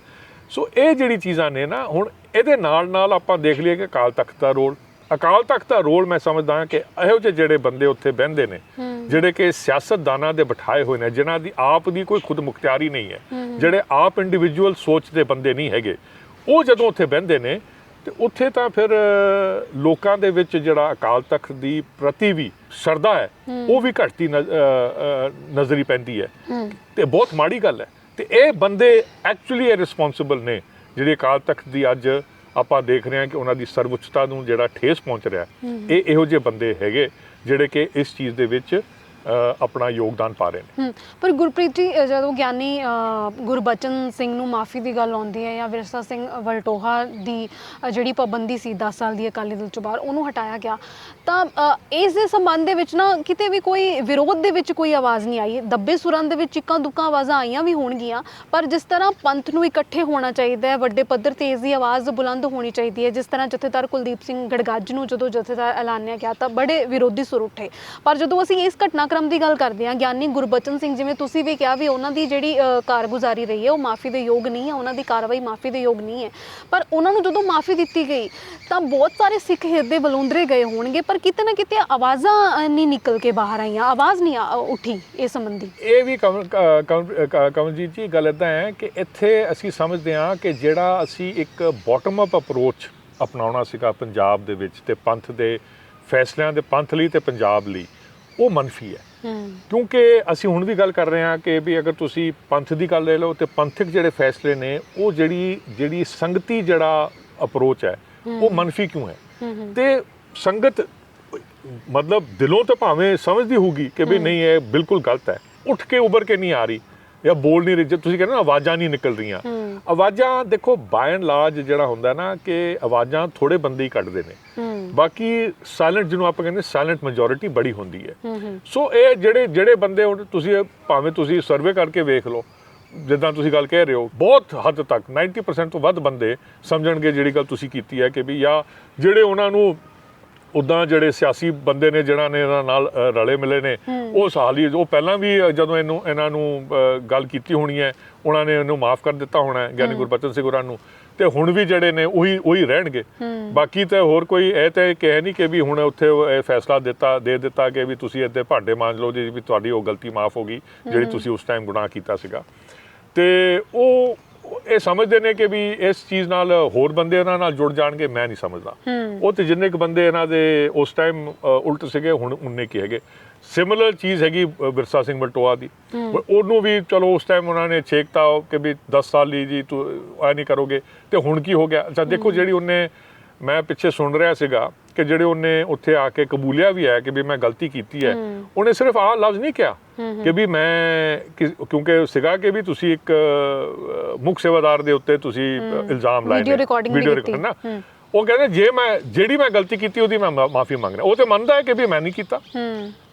Speaker 2: ਸੋ ਇਹ ਜਿਹੜੀ ਚੀਜ਼ਾਂ ਨੇ ਨਾ ਹੁਣ ਇਹਦੇ ਨਾਲ ਨਾਲ ਆਪਾਂ ਦੇਖ ਲਈਏ ਕਿ ਅਕਾਲ ਤਖਤ ਦਾ ਰੋਲ ਅਕਾਲ ਤਖਤ ਦਾ ਰੋਲ ਮੈਂ ਸਮਝਦਾ ਕਿ ਇਹੋ ਜਿਹੇ ਜਿਹੜੇ ਬੰਦੇ ਉੱਥੇ ਬਹਿੰਦੇ ਨੇ ਜਿਹੜੇ ਕਿ ਸਿਆਸਤਦਾਨਾਂ ਦੇ ਬਿਠਾਏ ਹੋਏ ਨੇ ਜਿਨ੍ਹਾਂ ਦੀ ਆਪ ਦੀ ਕੋਈ ਖੁਦ ਮੁਖਤਿਆਰੀ ਨਹੀਂ ਹੈ। ਜਿਹੜੇ ਆਪ ਇੰਡੀਵਿਜੂਅਲ ਸੋਚ ਦੇ ਬੰਦੇ ਨਹੀਂ ਹੈਗੇ। ਉਹ ਜਦੋਂ ਉੱਥੇ ਬਹਿੰਦੇ ਨੇ ਤੇ ਉੱਥੇ ਤਾਂ ਫਿਰ ਲੋਕਾਂ ਦੇ ਵਿੱਚ ਜਿਹੜਾ ਅਕਾਲ ਤਖਤ ਦੀ ਪ੍ਰਤੀ ਵੀ ਸ਼ਰਧਾ ਹੈ ਉਹ ਵੀ ਘਟਦੀ ਨਜ਼ਰੀ ਪੈਂਦੀ ਹੈ। ਤੇ ਬਹੁਤ ਮਾੜੀ ਗੱਲ ਹੈ। ਤੇ ਇਹ ਬੰਦੇ ਐਕਚੁਅਲੀ ਇਹ ਰਿਸਪੌਂਸਿਬਲ ਨੇ ਜਿਹੜੇ ਅਕਾਲ ਤਖਤ ਦੀ ਅੱਜ ਆਪਾਂ ਦੇਖ ਰਹੇ ਹਾਂ ਕਿ ਉਹਨਾਂ ਦੀ ਸਰਵਉੱਚਤਾ ਨੂੰ ਜਿਹੜਾ ਠੇਸ ਪਹੁੰਚ ਰਿਹਾ ਇਹ ਇਹੋ ਜਿਹੇ ਬੰਦੇ ਹੈਗੇ ਜਿਹੜੇ ਕਿ ਇਸ ਚੀਜ਼ ਦੇ ਵਿੱਚ ਆਪਣਾ ਯੋਗਦਾਨ ਪਾ ਰਹੇ ਨੇ।
Speaker 1: ਪਰ ਗੁਰਪ੍ਰੀਤ ਜੀ ਜਦੋਂ ਗਿਆਨੀ ਗੁਰਬਚਨ ਸਿੰਘ ਨੂੰ ਮਾਫੀ ਦੀ ਗੱਲ ਆਉਂਦੀ ਹੈ ਜਾਂ ਵਿਰਸਾ ਸਿੰਘ ਵਲਟੋਹਾ ਦੀ ਜਿਹੜੀ ਪਾਬੰਦੀ ਸੀ 10 ਸਾਲ ਦੀ ਅਕਾਲੀ ਦਲ ਚੋਂ ਬਾਹਰ, ਉਹਨੂੰ ਹਟਾਇਆ ਗਿਆ, ਤਾਂ ਇਸ ਦੇ ਸੰਬੰਧ ਦੇ ਵਿੱਚ ਨਾ ਕਿਤੇ ਵੀ ਕੋਈ ਵਿਰੋਧ ਦੇ ਵਿੱਚ ਕੋਈ ਆਵਾਜ਼ ਨਹੀਂ ਆਈ। ਦੱਬੇ ਸੁਰਾਂ ਦੇ ਵਿੱਚ ਇੱਕਾਂ ਦੁੱਕਾਂ ਆਵਾਜ਼ਾਂ ਆਈਆਂ ਵੀ ਹੋਣਗੀਆਂ, ਪਰ ਜਿਸ ਤਰ੍ਹਾਂ ਪੰਥ ਨੂੰ ਇਕੱਠੇ ਹੋਣਾ ਚਾਹੀਦਾ ਹੈ, ਵੱਡੇ ਪੱਧਰ ਤੇ ਇਸ ਦੀ ਆਵਾਜ਼ ਬੁਲੰਦ ਹੋਣੀ ਚਾਹੀਦੀ ਹੈ, ਜਿਸ ਤਰ੍ਹਾਂ ਜਥੇਦਾਰ ਕੁਲਦੀਪ ਸਿੰਘ ਗੜਗੱਜ ਨੂੰ ਜਦੋਂ ਜਥੇਦਾਰ ਐਲਾਨਿਆ ਗਿਆ ਤਾਂ ਬੜੇ ਵਿਰੋਧੀ ਸੁਰ ਉੱਠੇ। ਪਰ ਜਦੋਂ ਅਸੀਂ ਇਸ ਘਟਨਾ ਘਟਨਾਕ੍ਰਮ ਦੀ ਗੱਲ ਕਰਦੇ ਹਾਂ, ਗਿਆਨੀ ਗੁਰਬਚਨ ਸਿੰਘ ਜਿਵੇਂ ਤੁਸੀਂ ਵੀ ਕਿਹਾ ਵੀ ਉਹਨਾਂ ਦੀ ਜਿਹੜੀ ਕਾਰਗੁਜ਼ਾਰੀ ਰਹੀ ਹੈ, ਉਹ ਮਾਫੀ ਦੇ ਯੋਗ ਨਹੀਂ ਹੈ, ਉਹਨਾਂ ਦੀ ਕਾਰਵਾਈ ਮਾਫੀ ਦੇ ਯੋਗ ਨਹੀਂ ਹੈ। ਪਰ ਉਹਨਾਂ ਨੂੰ ਜਦੋਂ ਮਾਫੀ ਦਿੱਤੀ ਗਈ, ਤਾਂ ਬਹੁਤ ਸਾਰੇ ਸਿੱਖ ਹਿਰਦੇ ਬਲੂੰਦਰੇ ਗਏ ਹੋਣਗੇ, ਪਰ ਕਿਤੇ ਨਾ ਕਿਤੇ ਆਵਾਜ਼ਾਂ ਨਹੀਂ ਨਿਕਲ ਕੇ ਬਾਹਰ ਆਈਆਂ, ਆਵਾਜ਼ ਨਹੀਂ ਉੱਠੀ ਇਸ ਸੰਬੰਧੀ।
Speaker 2: ਇਹ ਵੀ ਕਮਲ ਕ- ਕਮਲਜੀਤ ਜੀ, ਗੱਲ ਇਦਾਂ ਹੈ ਕਿ ਇੱਥੇ ਅਸੀਂ ਸਮਝਦੇ ਹਾਂ ਕਿ ਜਿਹੜਾ ਅਸੀਂ ਇੱਕ ਬਾਟਮ ਅਪ ਅਪਰੋਚ ਅਪਣਾਉਣਾ ਸੀਗਾ ਪੰਜਾਬ ਦੇ ਵਿੱਚ ਤੇ ਪੰਥ ਦੇ ਫੈਸਲਿਆਂ ਦੇ ਪੰਥ ਲਈ ਤੇ ਪੰਜਾਬ ਲਈ, ਉਹ ਮੰਨਫੀ ਹੈ। ਕਿਉਂਕਿ ਅਸੀਂ ਹੁਣ ਵੀ ਗੱਲ ਕਰ ਰਹੇ ਹਾਂ ਕਿ ਵੀ ਅਗਰ ਤੁਸੀਂ ਪੰਥ ਦੀ ਗੱਲ ਲੈ ਲਓ ਤੇ ਪੰਥਕ ਜਿਹੜੇ ਫੈਸਲੇ ਨੇ ਉਹ ਜਿਹੜੀ ਜਿਹੜੀ ਸੰਗਤੀ ਜਿਹੜਾ ਅਪਰੋਚ ਹੈ ਉਹ ਮੰਨਫੀ ਕਿਉਂ ਹੈ? ਤੇ ਸੰਗਤ ਮਤਲਬ ਦਿਲੋਂ ਤਾਂ ਭਾਵੇਂ ਸਮਝਦੀ ਹੋਊਗੀ ਕਿ ਵੀ ਨਹੀਂ ਇਹ ਬਿਲਕੁਲ ਗਲਤ ਹੈ। ਉੱਠ ਕੇ ਉੱਭਰ ਕੇ ਨਹੀਂ ਆ ਰਹੀ। ਜਾਂ ਬੋਲ ਨਹੀਂ ਰਹੀ ਜੇ ਤੁਸੀਂ ਕਹਿੰਦੇ ਨਾ ਆਵਾਜ਼ਾਂ ਨਹੀਂ ਨਿਕਲ ਰਹੀਆਂ। ਆਵਾਜ਼ਾਂ ਦੇਖੋ ਬਾਈ ਐਂਡ ਲਾਰਜ ਜਿਹੜਾ ਹੁੰਦਾ ਨਾ ਕਿ ਆਵਾਜ਼ਾਂ ਥੋੜੇ ਬੰਦੇ ਹੀ ਕੱਢਦੇ ਨੇ। ਬਾਕੀ ਸਾਇਲੈਂਟ ਜਿਹਨੂੰ ਆਪਾਂ ਕਹਿੰਦੇ ਸਾਇਲੈਂਟ ਮੈਜੋਰਿਟੀ ਬੜੀ ਹੁੰਦੀ ਹੈ। ਸੋ ਇਹ ਜਿਹੜੇ ਜਿਹੜੇ ਬੰਦੇ ਹੁਣ ਤੁਸੀਂ ਭਾਵੇਂ ਤੁਸੀਂ ਸਰਵੇ ਕਰਕੇ ਵੇਖ ਲਓ ਜਿੱਦਾਂ ਤੁਸੀਂ ਗੱਲ ਕਹਿ ਰਹੇ ਹੋ ਬਹੁਤ ਹੱਦ ਤੱਕ 90% ਤੋਂ ਵੱਧ ਬੰਦੇ ਸਮਝਣਗੇ ਜਿਹੜੀ ਗੱਲ ਤੁਸੀਂ ਕੀਤੀ ਹੈ ਕਿ ਵੀ ਜਾਂ ਜਿਹੜੇ ਉਹਨਾਂ ਨੂੰ ਉਦਾਂ ਜਿਹੜੇ ਸਿਆਸੀ ਬੰਦੇ ਨੇ ਜਿਹੜਾ ਨੇ ਇਹਨਾਂ ਨਾਲ ਰਲੇ ਮਿਲੇ ਨੇ ਉਹ ਸਾਲੀ ਉਹ ਪਹਿਲਾਂ ਵੀ ਜਦੋਂ ਇਹਨੂੰ ਇਹਨਾਂ ਨੂੰ ਗੱਲ ਕੀਤੀ ਹੋਣੀ ਹੈ ਉਹਨਾਂ ਨੇ ਇਹਨੂੰ ਮਾਫ ਕਰ ਦਿੱਤਾ ਹੋਣਾ ਹੈ ਗਿਆਨੀ ਗੁਰਬਚਨ ਸਿੰਘ ਹੋਰਾਂ ਨੂੰ। ਤੇ ਹੁਣ ਵੀ ਜਿਹੜੇ ਨੇ ਉਹੀ ਉਹੀ ਰਹਿਣਗੇ। ਬਾਕੀ ਤਾਂ ਹੋਰ ਕੋਈ ਇਹ ਤੇ ਕਹੇ ਨਹੀਂ ਕਿ ਵੀ ਹੁਣ ਉੱਥੇ ਇਹ ਫੈਸਲਾ ਦਿੱਤਾ ਦੇ ਦਿੱਤਾ ਕਿ ਵੀ ਤੁਸੀਂ ਇੱਥੇ ਭਾਂਡੇ ਮਾਂਜ ਲਓ ਜੀ ਵੀ ਤੁਹਾਡੀ ਉਹ ਗਲਤੀ ਮਾਫ ਹੋ ਗਈ ਜਿਹੜੀ ਤੁਸੀਂ ਉਸ ਟਾਈਮ ਗੁਨਾਹ ਕੀਤਾ ਸੀਗਾ। ਤੇ ਉਹ ਇਹ ਸਮਝਦੇ ਨੇ ਕਿ ਵੀ ਇਸ ਚੀਜ਼ ਨਾਲ ਹੋਰ ਬੰਦੇ ਉਹਨਾਂ ਨਾਲ ਜੁੜ ਜਾਣਗੇ ਮੈਂ ਨਹੀਂ ਸਮਝਦਾ। ਉਹ ਤੇ ਜਿੰਨੇ ਕੁ ਬੰਦੇ ਇਹਨਾਂ ਦੇ ਉਸ ਟਾਈਮ ਉਲਟ ਸੀਗੇ ਹੁਣ ਉਨੇ ਕੀ ਹੈਗੇ। ਸਿਮਿਲਰ ਚੀਜ਼ ਹੈਗੀ ਵਿਰਸਾ ਸਿੰਘ ਬਲਟੋਆ ਦੀ। ਉਹਨੂੰ ਵੀ ਚਲੋ ਉਸ ਟਾਈਮ ਉਹਨਾਂ ਨੇ ਛੇਕਤਾ ਕਿ ਵੀ 10 ਸਾਲ ਲਈ ਜੀ ਤੂੰ ਆ ਨਹੀਂ ਕਰੋਗੇ। ਤੇ ਹੁਣ ਕੀ ਹੋ ਗਿਆ? ਅੱਛਾ ਦੇਖੋ ਜਿਹੜੀ ਉਹਨੇ ਮੈਂ ਪਿੱਛੇ ਸੁਣ ਰਿਹਾ ਸੀਗਾ ਕਿ ਜਿਹੜੇ ਉਹਨੇ ਉੱਥੇ ਆ ਕੇ ਕਬੂਲਿਆ ਵੀ ਹੈ ਕਿ ਵੀ ਮੈਂ ਗਲਤੀ ਕੀਤੀ ਹੈ ਉਹਨੇ ਸਿਰਫ ਆਹ ਲਫ਼ਜ਼ ਨਹੀਂ ਕਿਹਾ ਕਿ ਵੀ ਮੈਂ ਕਿਉਂਕਿ ਸੀਗਾ ਕਿ ਵੀ ਤੁਸੀਂ ਇੱਕ ਮੁੱਖ ਸੇਵਾਦਾਰ ਦੇ ਉੱਤੇ ਤੁਸੀਂ ਇਲਜ਼ਾਮ ਲਾਏ
Speaker 1: Video recording ਵੀ ਕੀਤੀ।
Speaker 2: ਨਾ। ਉਹ ਕਹਿੰਦੇ ਜੇ ਮੈਂ ਜਿਹੜੀ ਮੈਂ ਗਲਤੀ ਕੀਤੀ ਉਹਦੀ ਮੈਂ ਮਾਫੀ ਮੰਗ ਰਿਹਾ ਉਹ ਤੇ ਮੰਨਦਾ ਹੈ ਕਿ ਵੀ ਮੈਂ ਨਹੀਂ ਕੀਤਾ।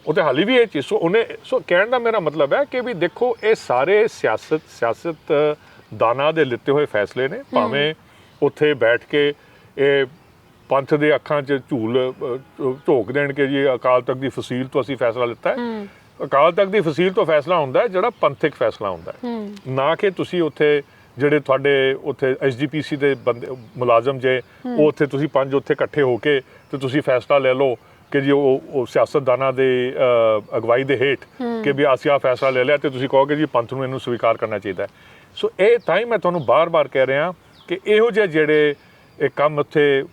Speaker 2: ਉਹ ਤੇ ਹਾਲੀ ਵੀ ਇਹ ਚੀਜ਼। ਸੋ ਉਹਨੇ ਸੋ ਕਹਿਣ ਦਾ ਮੇਰਾ ਮਤਲਬ ਹੈ ਕਿ ਵੀ ਦੇਖੋ ਇਹ ਸਾਰੇ ਸਿਆਸਤ ਸਿਆਸਤ ਦਾਨਾ ਦੇ ਲਿੱਤੇ ਹੋਏ ਫੈਸਲੇ ਨੇ। ਭਾਵੇਂ ਉੱਥੇ ਬੈਠ ਕੇ ਇਹ ਪੰਥ ਦੇ ਅੱਖਾਂ 'ਚ ਝੂਲ ਝੋਕ ਦੇਣ ਕਿ ਜੀ ਅਕਾਲ ਤਖਤ ਦੀ ਫਸੀਲ ਤੋਂ ਅਸੀਂ ਫੈਸਲਾ ਲਿੱਤਾ ਹੈ। ਅਕਾਲ ਤਖਤ ਦੀ ਫਸੀਲ ਤੋਂ ਫੈਸਲਾ ਹੁੰਦਾ ਹੈ ਜਿਹੜਾ ਪੰਥਕ ਫੈਸਲਾ ਹੁੰਦਾ ਹੈ। ਨਾ ਕਿ ਤੁਸੀਂ ਉੱਥੇ ਜਿਹੜੇ ਤੁਹਾਡੇ ਉੱਥੇ ਐਸਜੀਪੀਸੀ ਦੇ ਬੰਦੇ ਮੁਲਾਜ਼ਮ ਜੇ ਉਹ ਉੱਥੇ ਤੁਸੀਂ ਪੰਜ ਉੱਥੇ ਇਕੱਠੇ ਹੋ ਕੇ ਤੇ ਤੁਸੀਂ ਫੈਸਲਾ ਲੈ ਲਓ ਕਿ ਜੀ ਉਹ ਉਹ ਸਿਆਸਤਦਾਨਾਂ ਦੇ ਅਗਵਾਈ ਦੇ ਹੇਠ ਕਿ ਵੀ ਅਸੀਂ ਆਹ ਫੈਸਲਾ ਲੈ ਲਿਆ ਤੇ ਤੁਸੀਂ ਕਹੋਗੇ ਜੀ ਪੰਥ ਨੂੰ ਇਹਨੂੰ ਸਵੀਕਾਰ ਕਰਨਾ ਚਾਹੀਦਾ ਸੋ ਇਹ ਤਾਂ ਹੀ ਮੈਂ ਤੁਹਾਨੂੰ ਬਾਰ-ਬਾਰ ਕਹਿ ਰਿਹਾ ਕਿ ਇਹੋ ਜਿਹੇ ਜਿਹੜੇ ਇਹ ਕੰਮ ਉੱਥੇ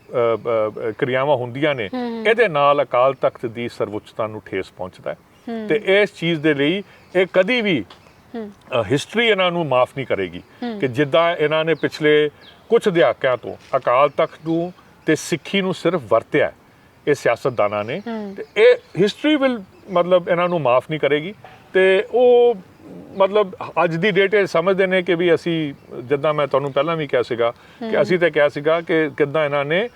Speaker 2: ਕਿਰਿਆਵਾਂ ਹੁੰਦੀਆਂ ਨੇ। ਇਹਦੇ ਨਾਲ ਅਕਾਲ ਤਖਤ ਦੀ ਸਰਵਉੱਚਤਾ ਨੂੰ ਠੇਸ ਪਹੁੰਚਦਾ ਹੈ। ਤੇ ਇਸ ਚੀਜ਼ ਦੇ ਲਈ ਇਹ ਕਦੀ ਵੀ ਹਿਸਟਰੀ ਇਹਨਾਂ ਨੂੰ ਮਾਫ ਨਹੀਂ ਕਰੇਗੀ। ਕਿ ਜਿੱਦਾਂ ਇਹਨਾਂ ਨੇ ਪਿਛਲੇ ਕੁਝ ਦਹਾਕਿਆਂ ਤੋਂ ਅਕਾਲ ਤਖਤ ਨੂੰ ਤੇ ਸਿੱਖੀ ਨੂੰ ਸਿਰਫ ਵਰਤਿਆ ਇਹ ਸਿਆਸਤਦਾਨਾਂ ਨੇ। ਤੇ ਇਹ ਹਿਸਟਰੀ ਵਿਲ ਮਤਲਬ ਇਹਨਾਂ ਨੂੰ ਮਾਫ ਨਹੀਂ ਕਰੇਗੀ। ਤੇ ਉਹ ਮਤਲਬ ਅੱਜ ਦੀ ਡੇਟ ਇਹ ਸਮਝਦੇ ਨੇ ਕਿ ਵੀ ਅਸੀਂ ਜਿੱਦਾਂ ਮੈਂ ਤੁਹਾਨੂੰ ਪਹਿਲਾਂ ਵੀ ਕਿਹਾ ਸੀਗਾ ਕਿ ਅਸੀਂ ਤਾਂ ਕਿਹਾ ਸੀਗਾ ਕਿ ਕਿੱਦਾਂ ਇਹਨਾਂ ਨੇ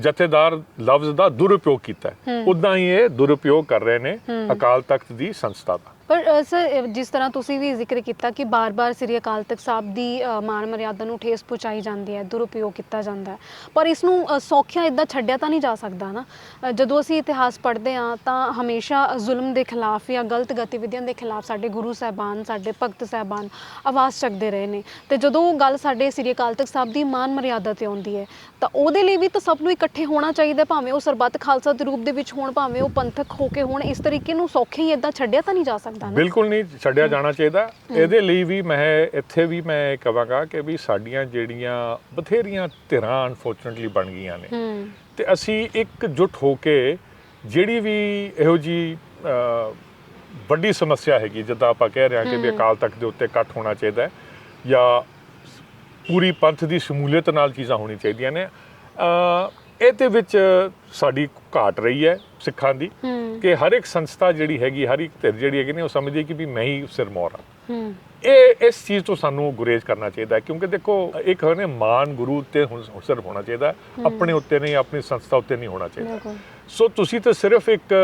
Speaker 2: ਜਥੇਦਾਰ ਲਫ਼ਜ਼ ਦਾ ਦੁਰਉਪਯੋਗ ਕੀਤਾ ਹੈ। ਉਦਾਂ ਹੀ ਇਹ ਦੁਰਉਪਯੋਗ ਕਰ ਰਹੇ ਨੇ ਅਕਾਲ ਤਖਤ ਦੀ ਸੰਸਥਾ ਦਾ।
Speaker 1: ਪਰ ਅ, ਸਰ ਜਿਸ ਤਰ੍ਹਾਂ ਤੁਸੀਂ ਵੀ ਜ਼ਿਕਰ ਕੀਤਾ ਕਿ ਬਾਰ-ਬਾਰ ਸ੍ਰੀ ਅਕਾਲ ਤਖਤ ਸਾਹਿਬ ਦੀ ਅ, ਮਾਨ ਮਰਿਆਦਾ ਨੂੰ ਠੇਸ ਪਹੁੰਚਾਈ ਜਾਂਦੀ ਹੈ ਦੁਰਉਪਯੋਗ ਕੀਤਾ ਜਾਂਦਾ ਹੈ। ਪਰ ਇਸ ਨੂੰ ਅ, ਸੌਖਿਆ ਇਦਾਂ ਛੱਡਿਆ ਤਾਂ ਨਹੀਂ ਜਾ ਸਕਦਾ ਨਾ। ਅ, ਜਦੋਂ ਅਸੀਂ ਇਤਿਹਾਸ ਪੜ੍ਹਦੇ ਹਾਂ ਤਾਂ ਹਮੇਸ਼ਾ ਜ਼ੁਲਮ ਦੇ ਖਿਲਾਫ ਜਾਂ ਗਲਤ ਗਤੀਵਿਧੀਆਂ ਦੇ ਖਿਲਾਫ ਸਾਡੇ ਗੁਰੂ ਸਾਹਿਬਾਨ ਸਾਡੇ ਭਗਤ ਸਾਹਿਬਾਨ ਆਵਾਜ਼ ਚੱਕਦੇ ਰਹੇ ਨੇ। ਤੇ ਜਦੋਂ ਉਹ ਗੱਲ ਸਾਡੇ ਸ੍ਰੀ ਅਕਾਲ ਤਖਤ ਸਾਹਿਬ ਦੀ ਮਾਨ ਮਰਿਆਦਾ ਤੇ ਆਉਂਦੀ ਹੈ ਤਾਂ ਉਹਦੇ ਲਈ ਵੀ ਤਾਂ ਸਭ ਨੂੰ ਇਕੱਠੇ ਹੋਣਾ ਚਾਹੀਦਾ ਭਾਵੇਂ ਉਹ ਸਰਬੱਤ ਖਾਲਸਾ ਦੇ ਰੂਪ ਦੇ ਵਿੱਚ ਹੋਣ ਭਾਵੇਂ ਉਹ ਪੰਥਕ ਹੋ ਕੇ ਹੋਣ ਇਸ ਤਰੀਕੇ ਨੂੰ ਸੌਖੇ ਹੀ ਇਦਾਂ ਛੱਡਿਆ ਤਾਂ ਨਹੀਂ ਜਾ ਸਕਦਾ। ਨਾ।
Speaker 2: ਬਿਲਕੁਲ ਨਹੀਂ ਛੱਡਿਆ ਜਾਣਾ ਚਾਹੀਦਾ। ਇਹਦੇ ਲਈ ਵੀ ਮੈਂ ਇੱਥੇ ਵੀ ਮੈਂ ਕਹਾਂਗਾ ਕਿ ਵੀ ਸਾਡੀਆਂ ਜਿਹੜੀਆਂ ਬਥੇਰੀਆਂ ਧਿਰਾਂ ਅਨਫੋਰਚੂਨਟਲੀ ਬਣ ਗਈਆਂ ਨੇ। ਤੇ ਅਸੀਂ ਇੱਕ ਹੋ ਕੇ ਜਿਹੜੀ ਵੀ ਇਹੋ ਜੀ ਵੱਡੀ ਸਮੱਸਿਆ ਹੈਗੀ ਜਿੱਦਾਂ ਆਪਾਂ ਕਹਿ ਰਹੇ ਹਾਂ ਕਿ ਵੀ ਅਕਾਲ ਤਖਤ ਦੇ ਉੱਤੇ ਇਕੱਠ ਹੋਣਾ ਚਾਹੀਦਾ ਹੈ ਜਾਂ ਪੂਰੀ ਪੰਥ ਦੀ ਸ਼ਮੂਲੀਅਤ ਨਾਲ ਚੀਜ਼ਾਂ ਹੋਣੀ ਚਾਹੀਦੀਆਂ ਨੇ। ਅ, ਇਹਦੇ ਵਿੱਚ ਸਾਡੀ ਘਾਟ ਰਹੀ ਹੈ। ਸਿੱਖਾਂ ਦੀ ਕਿ ਹਰ ਇੱਕ ਸੰਸਥਾ ਜਿਹੜੀ ਹੈਗੀ ਹਰ ਇੱਕ ਧਿਰ ਜਿਹੜੀ ਹੈਗੀ ਨੇ ਉਹ ਸਮਝਦੀ ਕਿ ਵੀ ਮੈਂ ਹੀ ਸਿਰਮੌਰ ਹਾਂ।
Speaker 1: ਹੂੰ।
Speaker 2: ਇਹ ਇਸ ਚੀਜ਼ ਤੋਂ ਸਾਨੂੰ ਗੁਰੇਜ਼ ਕਰਨਾ ਚਾਹੀਦਾ ਹੈ ਕਿਉਂਕਿ ਦੇਖੋ ਇੱਕ ਹੋਣੇ ਮਾਨ ਗੁਰੂ ਉੱਤੇ ਹੁਣ ਸਿਰਫ ਹੋਣਾ ਚਾਹੀਦਾ ਆਪਣੇ ਉੱਤੇ ਨਹੀਂ ਆਪਣੀ ਸੰਸਥਾ ਉੱਤੇ ਨਹੀਂ ਹੋਣਾ ਚਾਹੀਦਾ। ਸੋ ਤੁਸੀਂ ਤਾਂ ਸਿਰਫ ਇੱਕ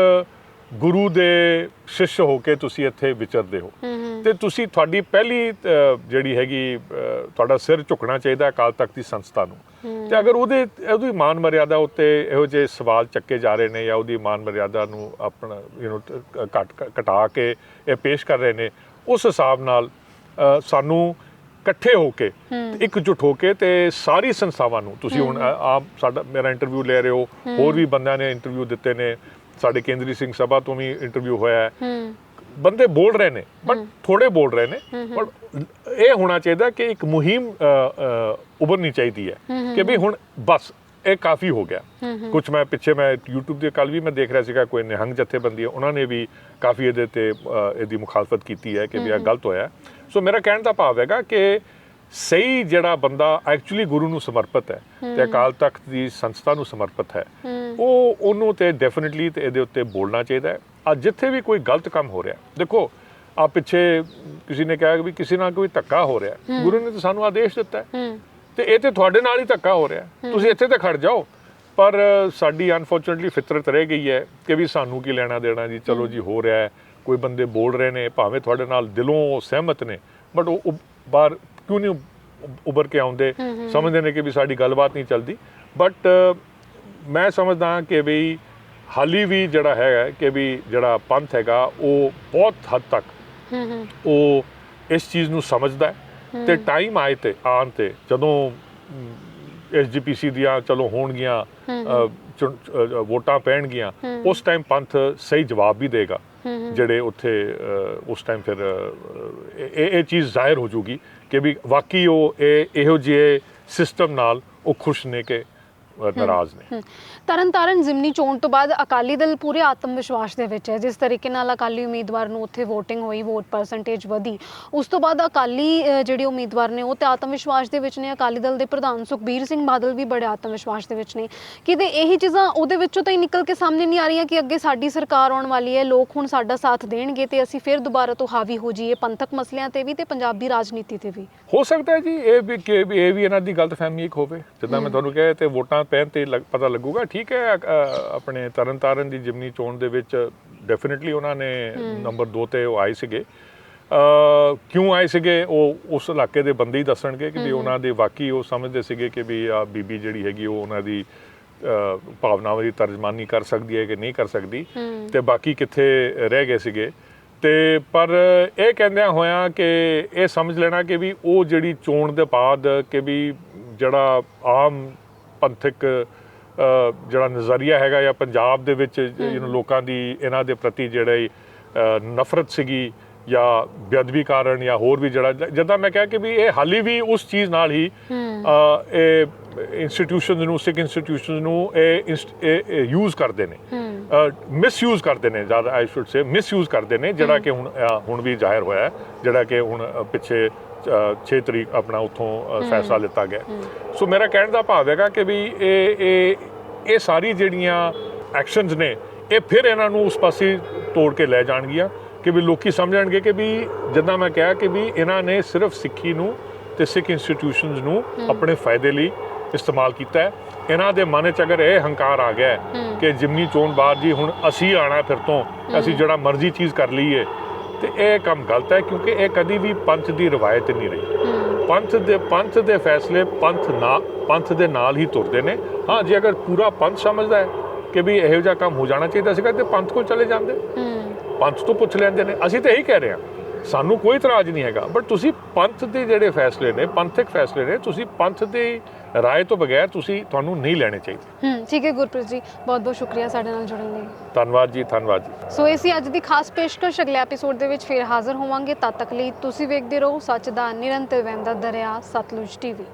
Speaker 2: ਗੁਰੂ ਦੇ ਸ਼ਿਸ਼ ਹੋ ਕੇ ਤੁਸੀਂ ਇੱਥੇ ਵਿਚਰਦੇ ਹੋ। ਤੇ ਤੁਸੀਂ ਤੁਹਾਡੀ ਪਹਿਲੀ ਜਿਹੜੀ ਹੈਗੀ ਤੁਹਾਡਾ ਸਿਰ ਝੁਕਣਾ ਚਾਹੀਦਾ ਅਕਾਲ ਤਖਤ ਦੀ ਸੰਸਥਾ ਨੂੰ। ਤੇ ਅਗਰ ਉਹਦੇ ਉਹਦੀ ਮਾਨ ਮਰਿਆਦਾ ਉੱਤੇ ਇਹੋ ਜਿਹੇ ਸਵਾਲ ਚੱਕੇ ਜਾ ਰਹੇ ਨੇ ਜਾਂ ਉਹਦੀ ਮਾਨ ਮਰਿਆਦਾ ਨੂੰ ਆਪਣਾ ਯੂ نو ਘਟ ਘਟਾ ਕੇ ਇਹ ਪੇਸ਼ ਕਰ ਰਹੇ ਨੇ ਉਸ ਹਿਸਾਬ ਨਾਲ ਸਾਨੂੰ ਇਕੱਠੇ ਹੋ ਕੇ ਇਕਜੁੱਟ ਹੋ ਕੇ ਤੇ ਸਾਰੀ ਸੰਸਥਾਵਾਂ ਨੂੰ ਤੁਸੀਂ ਹੁਣ ਆ- ਆਪ ਸਾਡਾ ਮੇਰਾ ਇੰਟਰਵਿਊ ਲੈ ਰਹੇ ਹੋ ਹੋਰ ਵੀ ਬੰਦਿਆਂ ਨੇ ਇੰਟਰਵਿਊ ਦਿੱਤੇ ਨੇ ਸਾਡੇ ਕੇਂਦਰੀ ਸਿੰਘ ਸਭਾ ਤੋਂ ਵੀ ਇੰਟਰਵਿਊ ਹੋਇਆ ਹੈ।
Speaker 1: ਹੂੰ।
Speaker 2: ਬੰਦੇ ਬੋਲ ਰਹੇ ਨੇ ਬਟ ਥੋੜੇ ਬੋਲ ਰਹੇ ਨੇ। ਬਟ ਇਹ ਹੋਣਾ ਚਾਹੀਦਾ ਕਿ ਇੱਕ ਮੁਹਿੰਮ ਉਭਰਨੀ ਚਾਹੀਦੀ ਹੈ ਕਿ ਵੀ ਹੁਣ ਬਸ ਇਹ ਕਾਫੀ ਹੋ ਗਿਆ। ਕੁਝ ਮੈਂ ਪਿੱਛੇ ਮੈਂ YouTube ਦੇ ਕੱਲ ਵੀ ਮੈਂ ਦੇਖ ਰਿਹਾ ਸੀਗਾ ਕੋਈ ਨਿਹੰਗ ਜਥੇਬੰਦੀ ਹੈ ਉਹਨਾਂ ਨੇ ਵੀ ਕਾਫੀ ਇਹਦੇ ਤੇ ਇਹਦੀ ਮੁਖਾਲਫਤ ਕੀਤੀ ਹੈ ਕਿ ਵੀ ਇਹ ਗਲਤ ਹੋਇਆ ਸੋ ਮੇਰਾ ਕਹਿਣ ਦਾ ਭਾਵ ਹੈਗਾ ਕਿ ਸਹੀ ਜਿਹੜਾ ਬੰਦਾ ਐਕਚੁਅਲੀ ਗੁਰੂ ਨੂੰ ਸਮਰਪਿਤ ਹੈ ਤੇ ਅਕਾਲ ਤਖਤ ਦੀ ਸੰਸਥਾ ਨੂੰ ਸਮਰਪਿਤ ਹੈ ਉਹ ਉਹਨੂੰ ਤੇ ਡੈਫੀਨਿਟਲੀ ਤੇ ਇਹਦੇ ਉੱਤੇ ਬੋਲਣਾ ਚਾਹੀਦਾ ਹੈ। ਆ ਜਿੱਥੇ ਵੀ ਕੋਈ ਗਲਤ ਕੰਮ ਹੋ ਰਿਹਾ ਦੇਖੋ ਆ ਪਿੱਛੇ ਕਿਸੇ ਨੇ ਕਿਹਾ ਕਿ ਵੀ ਕਿਸੇ ਨਾਲ ਕੋਈ ਧੱਕਾ ਹੋ ਰਿਹਾ। ਗੁਰੂ ਨੇ ਤਾਂ ਸਾਨੂੰ ਆਦੇਸ਼ ਦਿੱਤਾ ਹੈ। ਤੇ ਇਹ ਤੇ ਤੁਹਾਡੇ ਨਾਲ ਹੀ ਧੱਕਾ ਹੋ ਰਿਹਾ। ਤੁਸੀਂ ਇੱਥੇ ਤੇ ਖੜ ਜਾਓ ਪਰ ਸਾਡੀ ਅਨਫੋਰਚੂਨਟਲੀ ਫਿਤਰਤ ਰਹਿ ਗਈ ਹੈ ਕਿ ਵੀ ਸਾਨੂੰ ਕੀ ਲੈਣਾ ਦੇਣਾ ਜੀ ਚਲੋ ਜੀ ਹੋ ਰਿਹਾ ਹੈ ਕੋਈ ਬੰਦੇ ਬੋਲ ਰਹੇ ਨੇ ਭਾਵੇਂ ਤੁਹਾਡੇ ਨਾਲ ਦਿਲੋਂ ਸਹਿਮਤ ਨੇ ਬਟ ਉਹ ਬਾਹਰ ਕਿਉਂ ਨਹੀਂ ਉੱਭਰ ਕੇ ਆਉਂਦੇ? ਸਮਝਦੇ ਨੇ ਕਿ ਵੀ ਸਾਡੀ ਗੱਲਬਾਤ ਨਹੀਂ ਚੱਲਦੀ। ਬਟ ਮੈਂ ਸਮਝਦਾ ਕਿ ਵੀ ਹਾਲੀ ਵੀ ਜਿਹੜਾ ਹੈ ਕਿ ਵੀ ਜਿਹੜਾ ਪੰਥ ਹੈਗਾ ਉਹ ਬਹੁਤ ਹੱਦ ਤੱਕ ਉਹ ਇਸ ਚੀਜ਼ ਨੂੰ ਸਮਝਦਾ ਤੇ ਟਾਈਮ ਆਏ ਤੇ ਆਉਣ ਤੇ ਜਦੋਂ ਐਸਜੀਪੀਸੀ ਦੀਆਂ ਚਲੋ ਹੋਣਗੀਆਂ ਵੋਟਾਂ ਪੈਣਗੀਆਂ ਉਸ ਟਾਈਮ ਪੰਥ ਸਹੀ ਜਵਾਬ ਵੀ ਦੇਗਾ। ਜਿਹੜੇ ਉੱਥੇ ਉਸ ਟਾਈਮ ਫਿਰ ਇਹ ਇਹ ਚੀਜ਼ ਜ਼ਾਹਿਰ ਹੋ ਜੂਗੀ ਕਿ ਵੀ ਵਾਕਈ ਉਹ ਇਹ, ਇਹੋ ਜਿਹੇ ਸਿਸਟਮ ਨਾਲ ਉਹ ਖੁਸ਼ ਨੇ ਕਿ ਨਾਰਾਜ਼ ਨੇ।
Speaker 1: ਤਰਨਤਾਰਨ ਜ਼ਿਮਨੀ ਚੋਣ ਤੋਂ ਬਾਅਦ ਅਕਾਲੀ ਦਲ ਪੂਰੇ ਆਤਮ ਵਿਸ਼ਵਾਸ ਦੇ ਵਿੱਚ ਹੈ। ਜਿਸ ਤਰੀਕੇ ਨਾਲ ਅਕਾਲੀ ਉਮੀਦਵਾਰ ਨੂੰ ਉੱਥੇ VOTING ਹੋਈ ਵੋਟ ਪਰਸੈਂਟੇਜ ਵਧੀ ਉਸ ਤੋਂ ਬਾਅਦ ਅਕਾਲੀ ਜਿਹੜੇ ਉਮੀਦਵਾਰ ਨੇ ਉਹ ਤੇ ਆਤਮ ਵਿਸ਼ਵਾਸ ਦੇ ਵਿੱਚ ਨੇ। ਅਕਾਲੀ ਦਲ ਦੇ ਪ੍ਰਧਾਨ ਸੁਖਬੀਰ ਸਿੰਘ ਬਾਦਲ ਵੀ ਬੜੇ ਆਤਮ ਵਿਸ਼ਵਾਸ ਦੇ ਵਿੱਚ ਨੇ। ਕਿਤੇ ਇਹੀ ਚੀਜ਼ਾਂ ਉਹਦੇ ਵਿੱਚੋਂ ਤਾਂ ਹੀ ਨਿਕਲ ਕੇ ਸਾਹਮਣੇ ਨਹੀਂ ਆ ਰਹੀਆਂ ਕਿ ਅੱਗੇ ਸਾਡੀ ਸਰਕਾਰ ਆਉਣ ਵਾਲੀ ਹੈ ਲੋਕ ਹੁਣ ਸਾਡਾ ਸਾਥ ਦੇਣਗੇ ਤੇ ਅਸੀਂ ਫਿਰ ਦੁਬਾਰਾ ਤੋਂ ਹਾਵੀ ਹੋ ਜਾਈਏ ਪੰਥਕ ਮਸਲਿਆਂ ਤੇ ਵੀ ਤੇ ਪੰਜਾਬੀ ਰਾਜਨੀਤੀ ਤੇ ਵੀ।
Speaker 2: ਹੋ ਸਕਦਾ ਹੈ ਜੀ ਇਹ ਵੀ ਕਿ ਵੀ ਇਹ ਵੀ ਇਹਨਾਂ ਦੀ ਗਲਤਫਹਿਮੀ ਇੱਕ ਹੋਵੇ। ਜਿੱਦਾਂ ਮੈਂ ਤੁਹਾਨੂੰ ਕਿਹਾ ਤੇ ਵੋਟਾਂ ਪੈਣ ਤੇ ਲੱਗ- ਪਤਾ ਲੱਗੂਗਾ। ਠੀਕ ਹੈ ਆਪਣੇ ਤਰਨਤਾਰਨ ਦੀ ਜਿਮਨੀ ਚੋਣ ਦੇ ਵਿੱਚ ਡੈਫੀਨਿਟਲੀ ਉਹਨਾਂ ਨੇ ਨੰਬਰ 2 ਤੇ ਉਹ ਆਏ ਸੀਗੇ। ਅ ਕਿਉਂ ਆਏ ਸੀਗੇ? ਉਹ ਉਸ ਇਲਾਕੇ ਦੇ ਬੰਦੇ ਹੀ ਦੱਸਣਗੇ ਕਿ ਵੀ ਉਹਨਾਂ ਦੇ ਵਾਕਈ ਉਹ ਸਮਝਦੇ ਸੀਗੇ ਕਿ ਵੀ ਆ ਬੀਬੀ ਜਿਹੜੀ ਹੈਗੀ ਉਹ ਉਹਨਾਂ ਦੀ ਭਾਵਨਾਵਾਂ ਦੀ ਤਰਜਮਾਨੀ ਕਰ ਸਕਦੀ ਹੈ ਕਿ ਨਹੀਂ ਕਰ ਸਕਦੀ। ਤੇ ਬਾਕੀ ਕਿੱਥੇ ਰਹਿ ਗਏ ਸੀਗੇ। ਤੇ ਪਰ ਇਹ ਕਹਿੰਦਿਆਂ ਹੋਇਆ ਕਿ ਇਹ ਸਮਝ ਲੈਣਾ ਕਿ ਵੀ ਉਹ ਜਿਹੜੀ ਚੋਣ ਦੇ ਬਾਅਦ ਕਿ ਵੀ ਜਿਹੜਾ ਆਮ ਪੰਥਕ ਜਿਹੜਾ ਨਜ਼ਰੀਆ ਹੈਗਾ ਜਾਂ ਪੰਜਾਬ ਦੇ ਵਿੱਚ نو ਲੋਕਾਂ ਦੀ ਇਹਨਾਂ ਦੇ ਪ੍ਰਤੀ ਜਿਹੜੀ ਨਫ਼ਰਤ ਸੀਗੀ ਜਾਂ ਬੇਅਦਬੀ ਕਾਰਨ ਜਾਂ ਹੋਰ ਵੀ ਜਿਹੜਾ ਜਿੱਦਾਂ ਮੈਂ ਕਿਹਾ ਕਿ ਵੀ ਇਹ ਹਾਲੀ ਵੀ ਉਸ ਚੀਜ਼ ਨਾਲ ਹੀ ਇਹ ਇੰਸਟੀਟਿਊਸ਼ਨਸ ਨੂੰ ਸਿੱਖ ਇੰਸਟੀਟਿਊਸ਼ਨਸ ਨੂੰ ਇਹ ਯੂਜ਼ ਕਰਦੇ ਨੇ। ਮਿਸਯੂਜ਼ ਕਰਦੇ ਨੇ ਜ਼ਿਆਦਾ ਆਈ ਸ਼ੁੱਡ ਸੇ ਮਿਸਯੂਜ਼ ਕਰਦੇ ਨੇ ਜਿਹੜਾ ਕਿ ਹੁਣ ਹੁਣ ਵੀ ਜ਼ਾਹਿਰ ਹੋਇਆ ਹੈ ਜਿਹੜਾ ਕਿ ਹੁਣ ਪਿੱਛੇ 6 ਤਰੀਕ ਆਪਣਾ ਉੱਥੋਂ ਫੈਸਲਾ ਲਿੱਤਾ ਗਿਆ। ਸੋ ਮੇਰਾ ਕਹਿਣ ਦਾ ਭਾਵ ਹੈਗਾ ਕਿ ਵੀ ਇਹ ਇਹ ਇਹ ਸਾਰੀ ਜਿਹੜੀਆਂ ਐਕਸ਼ਨਸ ਨੇ ਇਹ ਫਿਰ ਇਹਨਾਂ ਨੂੰ ਉਸ ਪਾਸੇ ਤੋੜ ਕੇ ਲੈ ਜਾਣਗੀਆਂ ਕਿ ਵੀ ਲੋਕੀ ਸਮਝਣਗੇ ਕਿ ਵੀ ਜਿੱਦਾਂ ਮੈਂ ਕਿਹਾ ਕਿ ਵੀ ਇਹਨਾਂ ਨੇ ਸਿਰਫ ਸਿੱਖੀ ਨੂੰ ਤੇ ਸਿੱਖ ਇੰਸਟੀਟਿਊਸ਼ਨਸ ਨੂੰ ਆਪਣੇ ਫਾਇਦੇ ਲਈ ਇਸਤੇਮਾਲ ਕੀਤਾ ਹੈ। ਇਹਨਾਂ ਦੇ ਮਨ 'ਚ ਅਗਰ ਇਹ ਹੰਕਾਰ ਆ ਗਿਆ। ਕਿ ਜਿਮਨੀ ਚੋਣ ਬਾਅਦ ਜੀ ਹੁਣ ਅਸੀਂ ਆਣਾ ਫਿਰ ਤੋਂ ਅਸੀਂ ਜਿਹੜਾ ਮਰਜ਼ੀ ਚੀਜ਼ ਕਰ ਲਈਏ ਤੇ ਇਹ ਕੰਮ ਗਲਤ ਹੈ ਕਿਉਂਕਿ ਇਹ ਕਦੀ ਵੀ ਪੰਥ ਦੀ ਰਵਾਇਤ ਨਹੀਂ ਰਹੀ। ਪੰਥ ਦੇ ਪੰਥ ਦੇ ਫੈਸਲੇ ਪੰਥ ਨਾ, ਪੰਥ ਦੇ ਨਾਲ ਹੀ ਤੁਰਦੇ ਨੇ। ਹਾਂ, ਜੇ ਅਗਰ ਪੂਰਾ ਪੰਥ ਸਮਝਦਾ ਹੈ ਕਿ ਵੀ ਇਹੋ ਜਿਹਾ ਕੰਮ ਹੋ ਜਾਣਾ ਚਾਹੀਦਾ ਸੀਗਾ ਤੇ ਪੰਥ ਕੋਲ ਚਲੇ ਜਾਂਦੇ। ਪੰਥ ਤੋਂ ਪੁੱਛ ਲੈਂਦੇ ਨੇ। ਅਸੀਂ ਤਾਂ ਇਹੀ ਕਹਿ ਰਹੇ ਹਾਂ, ਸਾਨੂੰ ਕੋਈ ਇਤਰਾਜ਼ ਨਹੀਂ ਹੈਗਾ। ਬਟ ਤੁਸੀਂ ਪੰਥ ਦੇ ਜਿਹੜੇ ਫੈਸਲੇ ਨੇ, ਪੰਥਕ ਫੈਸਲੇ ਨੇ, ਤੁਸੀਂ ਪੰਥ ਦੇ ਰਾਏ ਤੋਂ ਬਗੈਰ ਤੁਸੀਂ ਤੁਹਾਨੂੰ ਨਹੀਂ ਲੈਣੇ ਚਾਹੀਦੇ।
Speaker 1: ਹੂੰ ਠੀਕ ਹੈ ਗੁਰਪ੍ਰੀਤ ਜੀ ਬਹੁਤ ਬਹੁਤ ਸ਼ੁਕਰੀਆ ਸਾਡੇ ਨਾਲ ਜੁੜਨ ਲਈ।
Speaker 2: ਧੰਨਵਾਦ ਜੀ ਧੰਨਵਾਦ ਜੀ।
Speaker 1: ਸੋ ਇਹ ਸੀ ਅੱਜ ਦੀ ਖਾਸ ਪੇਸ਼ਕਸ਼ ਅਗਲੇ ਐਪੀਸੋਡ ਦੇ ਵਿੱਚ ਫਿਰ ਹਾਜ਼ਰ ਹੋਵਾਂਗੇ। ਤਦ ਤੱਕ ਲਈ ਤੁਸੀਂ ਵੇਖਦੇ ਰਹੋ ਸੱਚ ਦਾ ਨਿਰੰਤਰ ਵਹਿੰਦਾ ਦਰਿਆ ਸਤਲੁਜ ਟੀਵੀ।